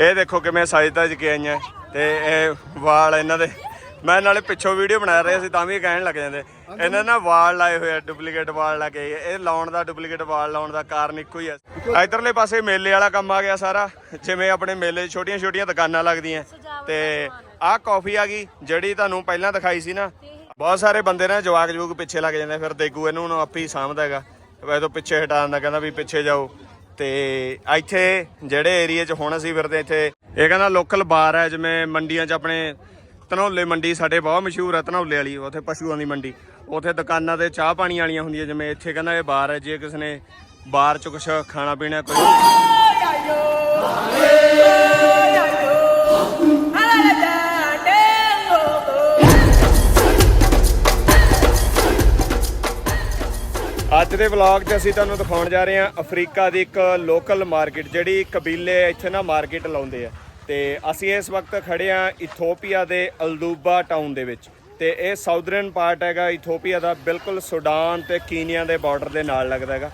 ਇਹ ਦੇਖੋ ਕਿਵੇਂ ਸਾਜਦਾ ਕੇ ਆਈਆਂ ਤੇ ਇਹ ਵਾਲ ਇਹਨਾਂ ਦੇ। ਮੈਂ ਨਾਲੇ ਪਿੱਛੋਂ ਵੀਡੀਓ ਬਣਾ ਰਿਹਾ ਸੀ ਤਾਂ ਵੀ ਕਹਿਣ ਲੱਗ ਜਾਂਦੇ। ਇਹਨਾਂ ਨੇ ਵਾਲ ਲਾਏ ਹੋਏ ਆ ਡੁਪਲੀਕੇਟ ਵਾਲ ਲਾ ਕੇ। ਇਹ ਲਾਉਣ ਦਾ ਡੁਪਲੀਕੇਟ ਵਾਲ ਲਾਉਣ ਦਾ ਕਾਰਨ ਇੱਕੋ ਹੀ ਆ ਇਧਰਲੇ ਪਾਸੇ ਮੇਲੇ ਵਾਲਾ ਕੰਮ ਆ ਗਿਆ ਸਾਰਾ। ਜਿਵੇਂ ਆਪਣੇ ਮੇਲੇ ਛੋਟੀਆਂ ਛੋਟੀਆਂ ਦੁਕਾਨਾਂ ਲੱਗਦੀਆਂ। ਤੇ ਆਹ ਕਾਫੀ ਆ ਗਈ ਜਿਹੜੀ ਤੁਹਾਨੂੰ ਪਹਿਲਾਂ ਦਿਖਾਈ ਸੀ ਨਾ। ਬਹੁਤ ਸਾਰੇ ਬੰਦੇ ਨੇ ਜਵਾਕ ਜਵੂਕ ਪਿੱਛੇ ਲੱਗ ਜਾਂਦੇ ਫਿਰ ਦੇਗੂ ਇਹਨੂੰ ਆਪੇ ਹੀ ਸਾਂਭਦਾ ਹੈਗਾ। ਵੈਸੇ ਤੋਂ ਪਿੱਛੇ ਹਟਾਉਣ ਦਾ ਕਹਿੰਦਾ ਵੀ ਪਿੱਛੇ ਜਾਓ। ਤੇ ਇੱਥੇ ਜਿਹੜੇ ਏਰੀਆ 'ਚ ਹੁਣ ਅਸੀਂ ਫਿਰਦੇ ਇੱਥੇ ਇਹ ਕਹਿੰਦਾ ਲੋਕਲ ਬਾਰ ਹੈ ਜਿਵੇਂ ਮੰਡੀਆਂ 'ਚ ਆਪਣੇ ਧਨੌਲੇ ਮੰਡੀ ਸਾਡੇ ਬਹੁਤ ਮਸ਼ਹੂਰ ਹੈ ਧਨੌਲੇ ਵਾਲੀ ਉੱਥੇ ਪਸ਼ੂਆਂ ਦੀ ਮੰਡੀ ਉੱਥੇ ਦੁਕਾਨਾਂ ਤੇ ਚਾਹ ਪਾਣੀ ਵਾਲੀਆਂ ਹੁੰਦੀਆਂ ਜਿਵੇਂ ਇੱਥੇ ਕਹਿੰਦਾ ਇਹ ਬਾਰ ਹੈ ਜੇ ਕਿਸੇ ਨੇ ਬਾਰ 'ਚ ਕੁਝ ਖਾਣਾ ਪੀਣਾ ਕੋਈ ਅੱਜ ਦੇ ਵਲੌਗ 'ਚ ਅਸੀਂ ਤੁਹਾਨੂੰ ਦਿਖਾਉਣ ਜਾ ਰਹੇ ਹਾਂ ਅਫਰੀਕਾ ਦੀ ਇੱਕ ਲੋਕਲ ਮਾਰਕੀਟ ਜਿਹੜੀ ਕਬੀਲੇ ਇੱਥੇ ਨਾ ਮਾਰਕੀਟ ਲਾਉਂਦੇ ਆ। ਤੇ ਅਸੀਂ ਇਸ ਵਕਤ ਖੜੇ ਆ ਇਥੋਪੀਆ ਦੇ ਅਲਦੂਬਾ ਟਾਊਨ ਦੇ ਵਿੱਚ। ਤੇ ਇਹ ਸਾਊਦਰਨ ਪਾਰਟ ਹੈਗਾ, ਇਥੋਪੀਆ ਦਾ ਬਿਲਕੁਲ ਸੁਡਾਨ ਤੇ ਕੀਨੀਆ ਦੇ ਬਾਰਡਰ ਦੇ ਨਾਲ ਲੱਗਦਾ ਹੈਗਾ।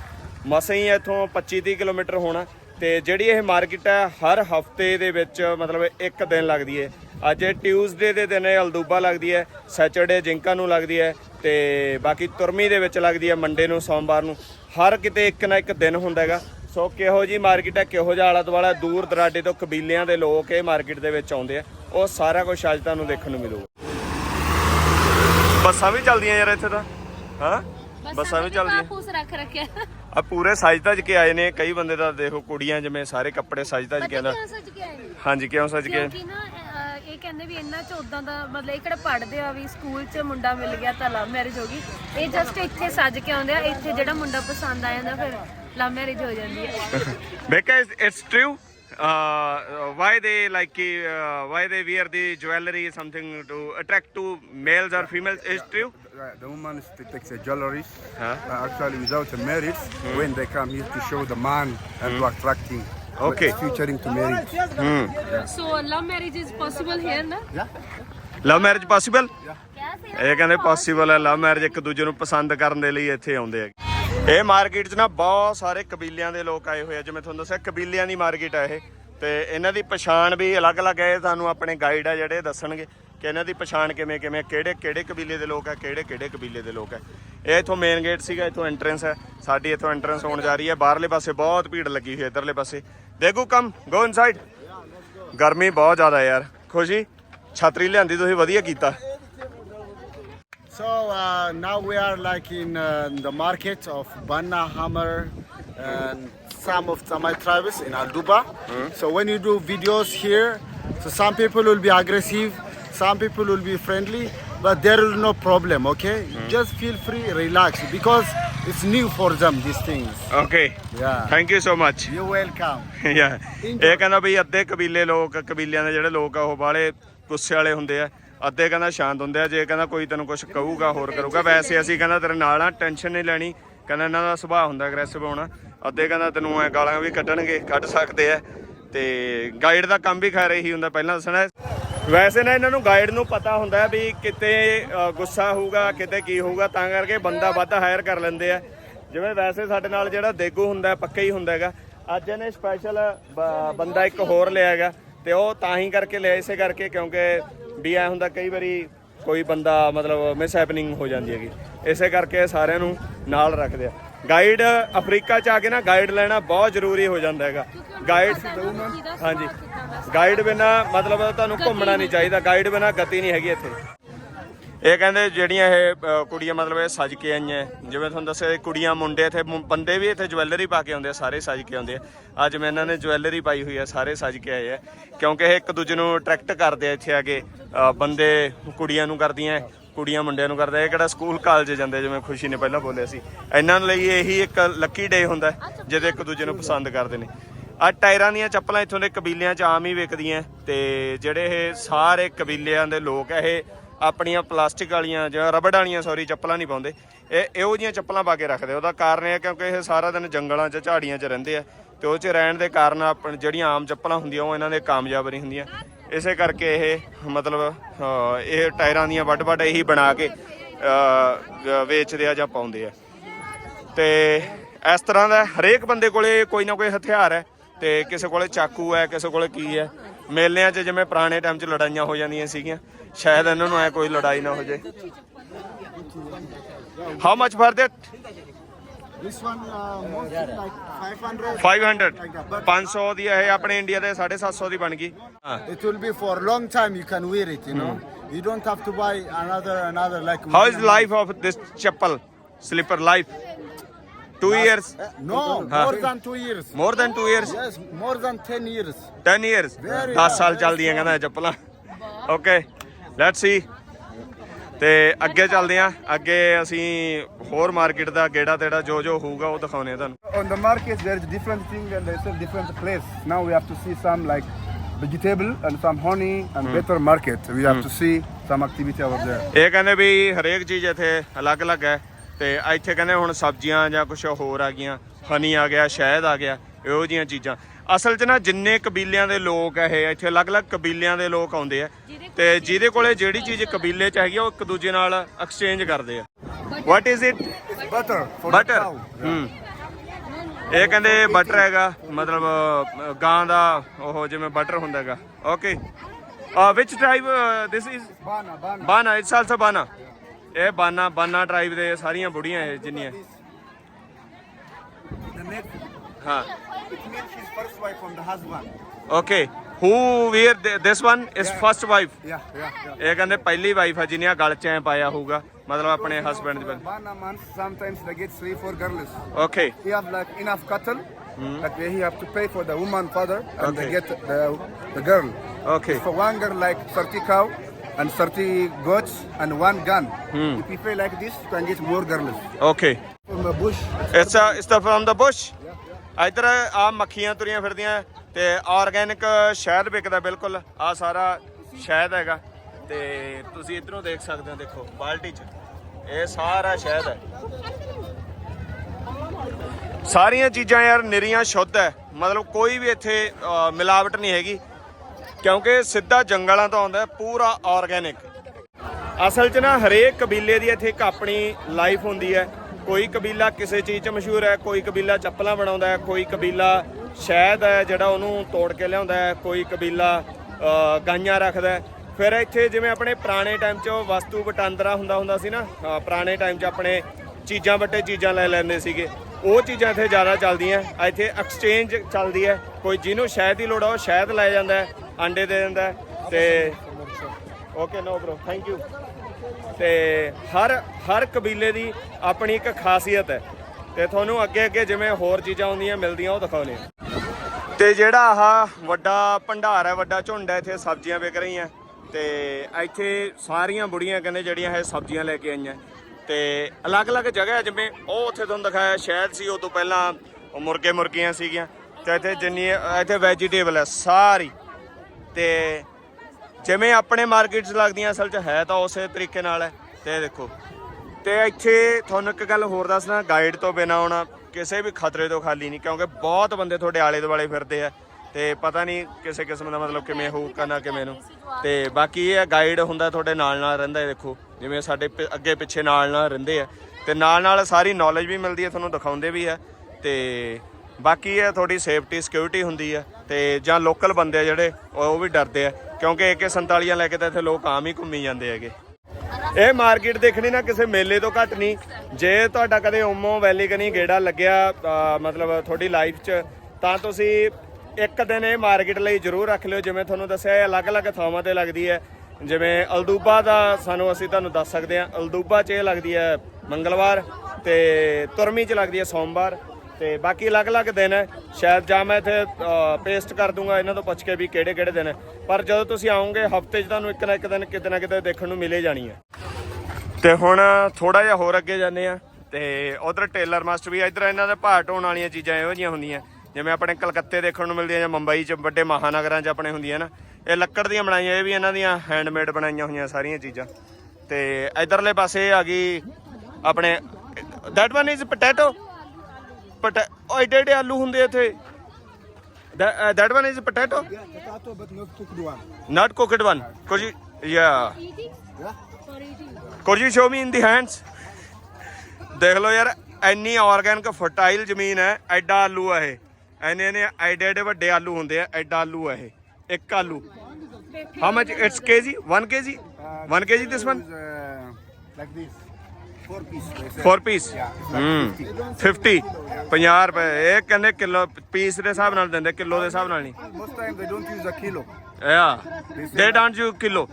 ਮਸਾਂ ਹੀ ਇੱਥੋਂ 25-30 ਕਿਲੋਮੀਟਰ ਹੋਣਾ। ਤੇ ਜਿਹੜੀ ਇਹ ਮਾਰਕੀਟ ਹੈ, ਹਰ ਹਫ਼ਤੇ ਦੇ ਵਿੱਚ ਮਤਲਬ ਇੱਕ ਦਿਨ ਲੱਗਦੀ ਹੈ। ਅੱਜ ਟਿਊਜ਼ਡੇ ਦੇ ਦਿਨ ਇਹ ਅਲਦੂਬਾ ਲੱਗਦੀ ਹੈ ਸੈਚਰਡੇ ਜਿੰਕਾ ਨੂੰ ਲੱਗਦੀ ਹੈ ਤੇ ਬਾਕੀ ਤੁਰਮੀ ਦੇ ਵਿੱਚ ਲੱਗਦੀ ਹੈ ਮੰਡੇ ਨੂੰ ਸੋਮਵਾਰ ਨੂੰ। ਹਰ ਕਿਤੇ ਇੱਕ ਨਾ ਇੱਕ ਦਿਨ ਹੁੰਦਾ ਹੈਗਾ। ਸੋ ਕਿਹੋ ਜੀ ਮਾਰਕੀਟ ਹੈ ਕਿਹੋ ਜਿਹਾ ਆਲਾ ਦੁਆਲਾ ਦੂਰ ਦਰਾਡੇ ਤੋਂ ਕਬੀਲਿਆਂ ਦੇ ਲੋਕ ਇਹ ਮਾਰਕੀਟ ਦੇ ਵਿੱਚ ਆਉਂਦੇ ਆ। ਉਹ ਸਾਰਾ ਕੁਝ ਅੱਜ ਤੁਹਾਨੂੰ ਦੇਖਣ ਨੂੰ ਮਿਲੂਗਾ। ਬੱਸਾਂ ਵੀ ਚੱਲਦੀਆਂ ਯਾਰ ਇੱਥੇ ਤਾਂ। ਹਾਂ? ਬੱਸਾਂ ਵੀ ਚੱਲਦੀਆਂ। ਕਾਪੂਸ ਰੱਖ ਰੱਖਿਆ। ਆ ਪੂਰੇ ਸਜਦਾ ਕੇ ਆਏ ਨੇ। ਕਈ ਬੰਦੇ ਤਾਂ ਦੇਖੋ ਕੁੜੀਆਂ ਜਿਵੇਂ ਸਾਰੇ ਕੱਪੜੇ ਕੇ ਆਂਦਾ ਸੱਜ ਕੇ ਆਏ ਨੇ? ਹਾਂਜੀ ਕਿਉਂ ਸਜ ਕੇ? ਕਿਉਂਕਿ ਨਾ ਕਹਿੰਦੇ ਵੀ ਇਹਨਾਂ ਚ ਉਦਾਂ ਦਾ ਮਤਲਬ ਇਹ ਕਿਹੜਾ ਪੜਦੇ ਆ ਵੀ ਸਕੂਲ ਚ ਮੁੰਡਾ ਮਿਲ ਗਿਆ ਤਾਂ ਲਵ ਮੈਰਿਜ ਹੋ ਗਈ ਇਹ ਜਸਟ ਇੱਥੇ ਸੱਜ ਕੇ ਆਉਂਦੇ ਆ ਇੱਥੇ ਜਿਹੜਾ ਮੁੰਡਾ ਪਸੰਦ ਆ ਜਾਂਦਾ ਫਿਰ ਲਵ ਮੈਰਿਜ ਹੋ ਜਾਂਦੀ ਹੈ because it's true uh, why they like uh, why they wear the jewelry something to attract to males or females is true Right, the woman is to take the jewelry. Huh? Uh, actually, without a marriage, when they come here to show the man and to attracting. Okay. Featuring to marriage. So love marriage is possible here ਨਾ love marriage possible ਇਹ ਕਹਿੰਦੇ possible ਹੈ love marriage ਇੱਕ ਦੂਜੇ ਨੂੰ ਪਸੰਦ ਕਰਨ ਦੇ ਲਈ ਇੱਥੇ ਆਉਂਦੇ ਆ। ਇਹ ਮਾਰਕੀਟ 'ਚ ਨਾ ਬਹੁਤ ਸਾਰੇ ਕਬੀਲਿਆਂ ਦੇ ਲੋਕ ਆਏ ਹੋਏ ਆ ਜਿਵੇਂ ਤੁਹਾਨੂੰ ਦੱਸਿਆ ਕਬੀਲਿਆਂ ਦੀ ਮਾਰਕੀਟ ਆ ਇਹ। ਤੇ ਇਹਨਾਂ ਦੀ ਪਛਾਣ ਵੀ ਅਲੱਗ-ਅਲੱਗ ਹੈ ਤੁਹਾਨੂੰ ਆਪਣੇ ਗਾਈਡ ਆ ਜਿਹੜੇ ਦੱਸਣਗੇ। ਕਿ ਇਹਨਾਂ ਦੀ ਪਛਾਣ ਕਿਵੇਂ ਕਿਵੇਂ ਕਿਹੜੇ ਕਿਹੜੇ ਕਬੀਲੇ ਦੇ ਲੋਕ ਆ ਕਿਹੜੇ ਕਿਹੜੇ ਕਬੀਲੇ ਦੇ ਲੋਕ ਆ। ਇਹ ਇਥੋਂ ਮੇਨ ਗੇਟ ਸੀਗਾ ਇਥੋਂ ਐਂਟਰੈਂਸ ਹੈ ਸਾਡੀ ਇਥੋਂ ਐਂਟਰੈਂਸ ਹੋਣ ਜਾ ਰਹੀ ਹੈ ਬਾਹਰਲੇ ਪਾਸੇ ਬਹੁਤ ਭੀੜ ਲੱਗੀ ਹੋਈ ਹੈ ਇਧਰਲੇ ਪਾਸੇ। ਦੇਖੋ ਕਮ ਗੋ ਇਨਸਾਈਡ ਗਰਮੀ ਬਹੁਤ ਜ਼ਿਆਦਾ ਯਾਰ। ਖੁਸ਼ੀ ਛਤਰੀ ਲਿਆਂਦੀ ਤੁਸੀਂ ਵਧੀਆ ਕੀਤਾ। So uh, now we are like in uh, the market of Banna, Hammer, and some of Tamil tribes in Alduba. So when you do videos here, so some people will be aggressive, some people will be friendly, but there is no problem. Okay, just feel free, relax because it's new for them these things. Okay Yeah, thank you so much you're welcome. ਯਾ ਇਹ ਕਹਿੰਦਾ ਵੀ ਅੱਧੇ ਕਬੀਲੇ ਲੋਕ ਕਬੀਲਿਆਂ ਦੇ ਜਿਹੜੇ ਲੋਕ ਆ ਉਹ ਬਾਲੇ ਗੁੱਸੇ ਵਾਲੇ ਹੁੰਦੇ ਆ। ਅੱਧੇ ਕਹਿੰਦਾ ਸ਼ਾਂਤ ਹੁੰਦੇ ਆ ਜੇ ਕਹਿੰਦਾ ਕੋਈ ਤੈਨੂੰ ਕੁਝ ਕਹੂਗਾ ਹੋਰ ਕਰੂਗਾ। ਵੈਸੇ ਅਸੀਂ ਕਹਿੰਦਾ ਤੇਰੇ ਨਾਲ ਆ ਟੈਨਸ਼ਨ ਨਹੀਂ ਲੈਣੀ। ਕਹਿੰਦਾ ਇਹਨਾਂ ਦਾ ਸੁਭਾਅ ਹੁੰਦਾ ਅਗਰੈਸਿਵ ਹੋਣਾ। ਅੱਧੇ ਕਹਿੰਦਾ ਤੈਨੂੰ ਐ ਗਾਲਾਂ ਵੀ ਕੱਢਣਗੇ ਕੱਢ ਸਕਦੇ ਆ। ਤੇ ਗਾਈਡ ਦਾ ਕੰਮ ਵੀ ਖੈਰ ਇਹੀ ਹੁੰਦਾ ਪਹਿਲਾਂ ਦੱਸਣਾ। ਵੈਸੇ ਨਾ ਇਹਨਾਂ ਨੂੰ ਗਾਈਡ ਨੂੰ ਪਤਾ ਹੁੰਦਾ ਵੀ ਕਿਤੇ ਗੁੱਸਾ ਹੋਊਗਾ, ਕਿਤੇ ਕੀ ਹੋਊਗਾ, ਤਾਂ ਕਰਕੇ ਬੰਦਾ ਵੱਧ ਹਾਇਰ ਕਰ ਲੈਂਦੇ ਆ। ਜਿਵੇਂ ਵੈਸੇ ਸਾਡੇ ਨਾਲ ਜਿਹੜਾ ਦੇਗੂ ਹੁੰਦਾ, ਪੱਕਾ ਹੀ ਹੁੰਦਾ ਹੈਗਾ। ਅੱਜ ਇਹਨੇ ਸਪੈਸ਼ਲ ਬੰਦਾ ਇੱਕ ਹੋਰ ਲਿਆ ਹੈਗਾ, ਤੇ ਉਹ ਤਾਂ ਹੀ ਕਰਕੇ ਲਿਆ, ਇਸੇ ਕਰਕੇ ਕਿਉਂਕਿ ਵੀ ਐ ਹੁੰਦਾ ਕਈ ਵਾਰੀ ਕੋਈ ਬੰਦਾ ਮਤਲਬ ਮਿਸ ਹੈਪਨਿੰਗ ਹੋ ਜਾਂਦੀ ਹੈਗੀ। ਇਸੇ ਕਰਕੇ ਸਾਰਿਆਂ ਨੂੰ ਨਾਲ ਰੱਖਦੇ ਆ। ਗਾਈਡ ਅਫਰੀਕਾ ਚ ਆ ਕੇ ਨਾ ਗਾਈਡ ਲੈਣਾ ਬਹੁਤ ਜ਼ਰੂਰੀ ਹੋ ਜਾਂਦਾ ਹੈਗਾ। ਗਾਈਡ ਹਾਂਜੀ। ਗਾਈਡ ਬਿਨਾ ਮਤਲਬ ਤੁਹਾਨੂੰ ਘੁੰਮਣਾ ਨਹੀਂ ਚਾਹੀਦਾ ਗਾਈਡ ਬਿਨਾ ਗਤੀ ਨਹੀਂ ਹੈਗੀ ਇੱਥੇ। ਇਹ ਕਹਿੰਦੇ ਜਿਹੜੀਆਂ ਇਹ ਕੁੜੀਆਂ ਮਤਲਬ ਇਹ ਸਜ ਕੇ ਆਈਆਂ ਜਿਵੇਂ ਤੁਹਾਨੂੰ ਦੱਸਿਆ ਕੁੜੀਆਂ ਮੁੰਡੇ ਇੱਥੇ ਬੰਦੇ ਵੀ ਇੱਥੇ ਜਵੈਲਰੀ ਪਾ ਕੇ ਆਉਂਦੇ ਆ ਸਾਰੇ ਸਜ ਕੇ ਆਉਂਦੇ ਆ। ਅੱਜ ਮੈਂ ਇਹਨਾਂ ਨੇ ਜਵੈਲਰੀ ਪਾਈ ਹੋਈ ਆ ਸਾਰੇ ਸਜ ਕੇ ਆਏ ਆ। ਕਿਉਂਕਿ ਇਹ ਇੱਕ ਦੂਜੇ ਨੂੰ ਅਟਰੈਕਟ ਕਰਦੇ ਆ ਇੱਥੇ ਆ ਕੇ ਬੰਦੇ ਕੁੜੀਆਂ ਨੂੰ ਕਰਦੀਆਂ ਕੁੜੀਆਂ ਮੁੰਡਿਆਂ ਨੂੰ ਕਰਦਾ, ਇਹ ਕਿਹੜਾ ਸਕੂਲ ਕਾਲਜ ਜਾਂਦੇ ਜਿਵੇਂ ਖੁਸ਼ੀ ਨੇ ਪਹਿਲਾਂ ਬੋਲਿਆ ਸੀ। ਇਹਨਾਂ ਲਈ ਇਹੀ ਇੱਕ ਲੱਕੀ ਡੇ ਹੁੰਦਾ, ਜਿਹਦੇ ਇੱਕ ਦੂਜੇ ਨੂੰ ਪਸੰਦ ਕਰਦੇ ਨੇ। ਆ ਟਾਇਰਾਂ ਦੀਆਂ ਚੱਪਲਾਂ ਇੱਥੋਂ ਦੇ ਕਬੀਲਿਆਂ 'ਚ ਆਮ ਹੀ ਵਿਕਦੀਆਂ, ਤੇ ਜਿਹੜੇ ਇਹ ਸਾਰੇ ਕਬੀਲਿਆਂ ਦੇ ਲੋਕ ਆ, ਇਹ ਆਪਣੀਆਂ ਪਲਾਸਟਿਕ ਵਾਲੀਆਂ ਜਾਂ ਰਬੜ ਵਾਲੀਆਂ ਸੌਰੀ ਚੱਪਲਾਂ ਨਹੀਂ ਪਾਉਂਦੇ। ਇਹ ਇਹੋ ਜੀਆਂ ਚੱਪਲਾਂ ਪਾ ਕੇ ਰੱਖਦੇ ਉਹਦਾ ਕਾਰਨ ਇਹ ਹੈ ਕਿਉਂਕਿ ਇਹ ਸਾਰਾ ਦਿਨ ਜੰਗਲਾਂ 'ਚ, ਝਾੜੀਆਂ 'ਚ ਰਹਿੰਦੇ ਆ, ਤੇ ਉਹ 'ਚ ਰਹਿਣ ਦੇ ਕਾਰਨ ਆਪਣ ਜਿਹੜੀਆਂ ਆਮ ਚੱਪਲਾਂ ਹੁੰਦੀਆਂ, ਉਹ ਇਹਨਾਂ ਦੇ ਕਾਮਯਾਬ ਨਹੀਂ ਹੁੰਦੀਆਂ। ਇਸੇ ਕਰਕੇ ਇਹ ਮਤਲਬ ਇਹ ਟਾਇਰਾਂ ਦੀਆਂ ਵੱਡ ਵੱਡ ਇਹੀ ਬਣਾ ਕੇ ਵੇਚਦੇ ਆ ਜਾਂ ਪਾਉਂਦੇ ਆ। ਤੇ ਇਸ ਤਰ੍ਹਾਂ ਦਾ ਹਰੇਕ ਬੰਦੇ ਕੋਲੇ ਕੋਈ ਨਾ ਕੋਈ ਹਥਿਆਰ ਹੈ ਤੇ ਕਿਸੇ ਕੋਲੇ ਚਾਕੂ ਹੈ, ਕਿਸੇ ਕੋਲੇ ਕੀ ਹੈ। ਮੇਲਿਆਂ 'ਚ ਜਿਵੇਂ ਪੁਰਾਣੇ ਟਾਈਮ 'ਚ ਲੜਾਈਆਂ ਹੋ ਜਾਂਦੀਆਂ ਸੀਗੀਆਂ, ਸ਼ਾਇਦ ਇਹਨਾਂ ਨੂੰ ਐ ਕੋਈ ਲੜਾਈ ਨਾ ਹੋ ਜੇ how much for that? This one uh, mostly like 500. 500 500 ਦੀ ਇਹ ਆਪਣੇ ਇੰਡੀਆ ਦੇ 750 ਦੀ ਬਣ ਗਈ ਹਾਂ It will be for a long time. You can wear it. You know. You don't have to buy another another like. How is life of this chappal slipper life 2 years Uh, No, more than two years. More than 2 years Yes, more than ten years. 10 years Very 10 ਸਾਲ ਚੱਲਦੀਆਂ ਕਹਿੰਦਾ ਇਹ ਚੱਪਲਾਂ okay let's see ਤੇ ਅੱਗੇ ਚੱਲਦੇ ਆ ਅੱਗੇ ਅਸੀਂ ਹੋਰ ਮਾਰਕੀਟ ਦਾ ਗੇੜਾ ਤੇੜਾ ਜੋ ਜੋ ਹੋਊਗਾ ਉਹ ਦਿਖਾਉਣੇ ਆ ਤੁਹਾਨੂੰ On the market, there is different thing and there's a different place. Now we have to see some like vegetable and some honey and better market. We have to see some activity over there. ਇਹ ਕਹਿੰਦੇ ਵੀ ਹਰੇਕ ਚੀਜ਼ ਇੱਥੇ ਅਲੱਗ-ਅਲੱਗ ਹੈ ਤੇ ਇੱਥੇ ਕਹਿੰਦੇ ਹੁਣ ਸਬਜ਼ੀਆਂ ਜਾਂ ਕੁਝ ਹੋਰ ਆ ਗਈਆਂ ਹਨੀ ਆ ਗਿਆ ਸ਼ਹਿਦ ਆ ਗਿਆ ਇਹੋ ਜੀਆਂ ਚੀਜ਼ਾਂ ਅਸਲ 'ਚ ਨਾ ਜਿੰਨੇ ਕਬੀਲਿਆਂ ਦੇ ਲੋਕ ਆ ਇਹ ਇੱਥੇ ਅਲੱਗ-ਅਲੱਗ ਕਬੀਲਿਆਂ ਦੇ ਲੋਕ ਆਉਂਦੇ ਆ। ਤੇ ਜਿਹਦੇ ਕੋਲੇ ਜਿਹੜੀ ਚੀਜ਼ ਕਬੀਲੇ 'ਚ ਹੈਗੀ ਆ, ਉਹ ਇੱਕ ਦੂਜੇ ਨਾਲ ਐਕਸਚੇਂਜ ਕਰਦੇ ਆ। What is it butter. ਹੂੰ। ਇਹ ਕਹਿੰਦੇ ਬਟਰ ਹੈਗਾ ਮਤਲਬ ਗਾਂ ਦਾ ਉਹ ਜਿਵੇਂ ਬਟਰ ਹੁੰਦਾ ਹੈਗਾ। Okay which tribe this is bana. ਬਾਨਾ ਇਟਸ ਆਲਸੋ ਬਾਨਾ ਇਹ ਬਾਨਾ ਬਾਨਾ ਟ੍ਰਾਈਬ ਦੇ ਸਾਰੀਆਂ ਬੁੜੀਆਂ ਇਹ ਜਿੰਨੀਆਂ। ਹਾਂ। It means she's first wife from the husband. Okay who where this one is first wife Yeah, yeah, yeah. ਇਹ ਕਹਿੰਦੇ ਪਹਿਲੀ ਵਾਈਫ ਆ ਜਿਹਨੇ ਆ ਗਲ ਚ ਐ ਪਾਇਆ ਹੋਊਗਾ ਮਤਲਬ ਆਪਣੇ ਹਸਬੰਡ ਦੀ Bana months, sometimes they get three, four girls. Okay We have like enough cattle, but they have to pay for the woman father, and they Okay. get the, the girl. Okay For one girl, like 30 cow and 30 goats and one gun. If you pay like this, you can get more girls. Okay From the bush, it's it's the from the bush ਇਧਰ ਆ ਮੱਖੀਆਂ ਤੁਰੀਆਂ ਫਿਰਦੀਆਂ ਤੇ organic ਸ਼ਹਿਦ ਵਿਕਦਾ ਬਿਲਕੁਲ, ਆ ਸਾਰਾ ਸ਼ਹਿਦ ਹੈਗਾ। ਤੇ ਤੁਸੀਂ ਇਧਰੋਂ ਦੇਖ ਸਕਦੇ ਹੋ, ਦੇਖੋ, ਬਾਲਟੀ 'ਚ। ਇਹ ਸਾਰਾ ਸ਼ਹਿਦ ਹੈ। ਸਾਰੀਆਂ ਚੀਜ਼ਾਂ ਯਾਰ ਨਿਰੀਆਂ ਸ਼ੁੱਧ ਹੈ। ਮਤਲਬ ਕੋਈ ਵੀ ਇੱਥੇ ਮਿਲਾਵਟ ਨਹੀਂ ਹੈਗੀ। ਕਿਉਂਕਿ ਸਿੱਧਾ ਜੰਗਲਾਂ ਤੋਂ ਆਉਂਦਾ ਪੂਰਾ ਆਰਗੈਨਿਕ। ਅਸਲ 'ਚ ਨਾ ਹਰੇਕ ਕਬੀਲੇ ਦੀ ਇੱਥੇ ਇੱਕ ਆਪਣੀ ਲਾਈਫ ਹੁੰਦੀ ਹੈ। ਕੋਈ ਕਬੀਲਾ ਕਿਸੇ ਚੀਜ਼ 'ਚ ਮਸ਼ਹੂਰ ਹੈ ਕੋਈ ਕਬੀਲਾ ਚੱਪਲਾਂ ਬਣਾਉਂਦਾ ਹੈ ਕੋਈ ਕਬੀਲਾ ਸ਼ਹਿਦ ਹੈ ਜਿਹੜਾ ਉਹਨੂੰ ਤੋੜ ਕੇ ਲਿਆਉਂਦਾ ਹੈ ਕੋਈ ਕਬੀਲਾ ਗਾਈਆਂ ਰੱਖਦਾ ਹੈ। ਫਿਰ ਇੱਥੇ ਜਿਵੇਂ ਆਪਣੇ ਪੁਰਾਣੇ ਟਾਈਮ 'ਚ ਵਸਤੂ ਵਟਾਂਦਰਾ ਹੁੰਦਾ ਹੁੰਦਾ ਸੀ ਨਾ ਪੁਰਾਣੇ ਟਾਈਮ 'ਚ ਆਪਣੇ ਚੀਜ਼ਾਂ ਵੱਟੇ ਚੀਜ਼ਾਂ ਲੈ ਲੈਂਦੇ ਸੀਗੇ। ਉਹ ਚੀਜ਼ਾਂ ਇੱਥੇ ਜ਼ਿਆਦਾ ਚੱਲਦੀਆਂ ਇੱਥੇ ਐਕਸਚੇਂਜ ਚੱਲਦੀ ਹੈ। ਕੋਈ ਜਿਹਨੂੰ ਸ਼ਹਿਦ ਦੀ ਲੋੜ ਆ ਉਹ ਸ਼ਹਿਦ ਲੈ ਜਾਂਦਾ ਹੈ ਆਂਡੇ ਦੇ ਦਿੰਦਾ ਤੇ okay no bro thank you ਤੇ ਹਰ ਹਰ ਕਬੀਲੇ ਦੀ ਆਪਣੀ ਇੱਕ ਖਾਸੀਅਤ ਹੈ। ਤੇ ਤੁਹਾਨੂੰ ਅੱਗੇ ਅੱਗੇ ਜਿਵੇਂ ਹੋਰ ਚੀਜ਼ਾਂ ਆਉਂਦੀਆਂ ਮਿਲਦੀਆਂ ਉਹ ਦਿਖਾਉਣੇ ਆ ਤੇ ਜਿਹੜਾ ਆਹ ਵੱਡਾ ਭੰਡਾਰ ਹੈ ਵੱਡਾ ਝੁੰਡ ਹੈ ਇੱਥੇ ਸਬਜ਼ੀਆਂ ਵਿਕ ਰਹੀਆਂ। ਤੇ ਇੱਥੇ ਸਾਰੀਆਂ ਬੁੜੀਆਂ ਕਹਿੰਦੇ ਜਿਹੜੀਆਂ ਇਹ ਸਬਜ਼ੀਆਂ ਲੈ ਕੇ ਆਈਆਂ। ਤੇ ਅਲੱਗ-ਅਲੱਗ ਜਗ੍ਹਾ ਹੈ, ਜਿਵੇਂ ਉਹ ਉੱਥੇ ਤੁਹਾਨੂੰ ਦਿਖਾਇਆ ਸ਼ਹਿਦ ਸੀ ਉਹ ਤੋਂ ਪਹਿਲਾਂ ਮੁਰਗੇ ਮੁਰਗੀਆਂ ਸੀਗੀਆਂ। ਤੇ ਇੱਥੇ ਜਿੰਨੀ ਇੱਥੇ ਵੈਜੀਟੇਬਲ ਹੈ ਸਾਰੀ। ਤੇ ਜਿਵੇਂ ਆਪਣੇ ਮਾਰਕੀਟਸ ਲੱਗਦੀਆਂ ਅਸਲ 'ਚ ਹੈ ਤਾਂ ਉਸੇ ਤਰੀਕੇ ਨਾਲ ਹੈ। ਤੇ ਦੇਖੋ, ਤੇ ਇੱਥੇ ਤੁਹਾਨੂੰ ਇੱਕ ਗੱਲ ਹੋਰ ਦੱਸਣਾ ਗਾਈਡ ਤੋਂ ਬਿਨਾ ਆਉਣਾ ਕਿਸੇ ਵੀ ਖਤਰੇ ਤੋਂ ਖਾਲੀ ਨਹੀਂ, ਕਿਉਂਕਿ ਬਹੁਤ ਬੰਦੇ ਤੁਹਾਡੇ ਆਲੇ ਦੁਆਲੇ ਫਿਰਦੇ ਆ, ਤੇ ਪਤਾ ਨਹੀਂ ਕਿਸੇ ਕਿਸਮ ਦਾ ਮਤਲਬ ਕਿਵੇਂ ਹੋਊ ਕਰਨਾ ਕਿਵੇਂ ਨੂੰ। ਤੇ ਬਾਕੀ ਇਹ ਗਾਈਡ ਹੁੰਦਾ ਤੁਹਾਡੇ ਨਾਲ ਨਾਲ ਰਹਿੰਦਾ ਹੈ, ਦੇਖੋ, ਜਿਵੇਂ ਸਾਡੇ ਪਿ- ਅੱਗੇ ਪਿੱਛੇ ਨਾਲ ਨਾਲ ਰਹਿੰਦੇ ਆ। ਤੇ ਨਾਲ ਨਾਲ ਸਾਰੀ ਨੌਲੇਜ ਵੀ ਮਿਲਦੀ ਹੈ, ਤੁਹਾਨੂੰ ਦਿਖਾਉਂਦੇ ਵੀ ਆ। ਤੇ ਬਾਕੀ ਇਹ ਤੁਹਾਡੀ ਸੇਫਟੀ ਸਿਕਿਉਰਿਟੀ ਹੁੰਦੀ ਹੈ ਤੇ ਜਾਂ ਲੋਕਲ ਬੰਦੇ ਆ ਜਿਹੜੇ ਉਹ ਉਹ ਵੀ ਡਰਦੇ ਆ। ਕਿਉਂਕਿ AK47 ਲੈ ਕੇ ਤਾਂ ਇੱਥੇ ਲੋਕ ਆਮ ਹੀ ਘੁੰਮੀ ਜਾਂਦੇ ਹੈਗੇ। ਇਹ ਮਾਰਕੀਟ ਦੇਖਣੀ ਨਾ ਕਿਸੇ ਮੇਲੇ ਤੋਂ ਘੱਟ ਨਹੀਂ। ਜੇ ਤੁਹਾਡਾ ਕਦੇ ਓਮੋ ਵੈਲੀ ਕਨੀ ਗੇੜਾ ਲੱਗਿਆ ਮਤਲਬ ਤੁਹਾਡੀ ਲਾਈਫ 'ਚ, ਤਾਂ ਤੁਸੀਂ ਇੱਕ ਦਿਨ ਇਹ ਮਾਰਕੀਟ ਲਈ ਜ਼ਰੂਰ ਰੱਖ ਲਿਓ। ਜਿਵੇਂ ਤੁਹਾਨੂੰ ਦੱਸਿਆ, ਇਹ ਅਲੱਗ-ਅਲੱਗ ਥਾਵਾਂ ਤੇ ਲੱਗਦੀ ਹੈ। ਜਿਵੇਂ ਅਲਦੂਬਾ ਦਾ ਸਾਨੂੰ ਅਸੀਂ ਤੁਹਾਨੂੰ ਦੱਸ ਸਕਦੇ ਹਾਂ। ਅਲਦੂਬਾ 'ਚ ਇਹ ਲੱਗਦੀ ਹੈ ਮੰਗਲਵਾਰ ਤੇ ਤੁਰਮੀ 'ਚ ਲੱਗਦੀ ਹੈ ਸੋਮਵਾਰ। ਤੇ ਬਾਕੀ ਅਲੱਗ-ਅਲੱਗ ਦਿਨ ਹੈ। ਸ਼ਾਇਦ ਜਾਂ ਮੈਂ ਇੱਥੇ ਪੇਸਟ ਕਰ ਦੂੰਗਾ, ਇਹਨਾਂ ਤੋਂ ਪੁੱਛ ਕੇ ਵੀ ਕਿਹੜੇ-ਕਿਹੜੇ ਦਿਨ ਹੈ। ਪਰ ਜਦੋਂ ਤੁਸੀਂ ਆਓਗੇ ਹਫ਼ਤੇ 'ਚ ਤੁਹਾਨੂੰ ਇੱਕ ਨਾ ਇੱਕ ਦਿਨ ਕਿਤੇ ਨਾ ਕਿਤੇ ਦੇਖਣ ਨੂੰ ਮਿਲੇ ਜਾਣੀ ਹੈ। ਤੇ ਹੁਣ ਥੋੜਾ ਜਿਹਾ ਹੋਰ ਅੱਗੇ ਜਾਂਦੇ ਆ ਤੇ ਉਧਰ ਟੇਲਰ ਮਾਸਟਰ ਵੀ ਇਧਰ ਇਹਨਾਂ ਦੇ ਭਾਅ ਢੋਣ ਵਾਲੀਆਂ ਚੀਜ਼ਾਂ ਇਹੋ ਜਿਹੀਆਂ ਹੁੰਦੀਆਂ। ਜਿਵੇਂ ਆਪਣੇ ਕਲਕੱਤੇ ਦੇਖਣ ਨੂੰ ਮਿਲਦੀਆਂ ਜਾਂ ਮੁੰਬਈ 'ਚ ਵੱਡੇ ਮਹਾਨਗਰਾਂ 'ਚ ਆਪਣੇ ਹੁੰਦੀਆਂ ਨਾ। ਇਹ ਲੱਕੜ ਦੀਆਂ ਬਣਾਈਆਂ, ਇਹ ਵੀ ਇਹਨਾਂ ਦੀਆਂ ਹੈਂਡਮੇਡ ਬਣਾਈਆਂ ਹੋਈਆਂ ਸਾਰੀਆਂ ਚੀਜ਼ਾਂ। ਤੇ ਇਧਰਲੇ ਪਾਸੇ ਆ ਗਈ ਆਪਣੇ ਦੈਟ ਵਨ ਇਜ਼ ਪੋਟੈਟੋ ਪਟ ਉਹ ਏਡੇ ਆਲੂ ਹੁੰਦੇ ਇੱਥੇ। That one is potato Yeah, potato, but not cooked one. not cooked one could you yeah. Could you show me in the hands? ਦੇਖ ਲਓ ਯਾਰ ਇੰਨੀ ਆਰਗੈਨਿਕ ਫਰਟਾਈਲ ਜ਼ਮੀਨ ਹੈ ਐਡਾ ਆਲੂ ਆ ਇਹ। ਐਨੇ ਐਨੇ ਐਡੇ ਐਡੇ ਵੱਡੇ ਆਲੂ ਹੁੰਦੇ ਆ ਐਡਾ ਆਲੂ ਆ ਇਹ। ਇੱਕ ਆਲੂ। How much it's KG 1 KG 1 KG this one Is, uh, 4 piece ਹੂੰ 50. 50 50 ਰੁਪਏ। ਇਹ ਕਹਿੰਦੇ ਕਿਲੋ ਪੀਸ ਦੇ ਹਿਸਾਬ ਨਾਲ ਦਿੰਦੇ? ਕਿਲੋ ਦੇ ਹਿਸਾਬ ਨਾਲ ਨਹੀਂ? Most times they don't use a kilo. ਆ ਦੇ ਡੋਂਟ ਯੂ ਕਿਲੋ.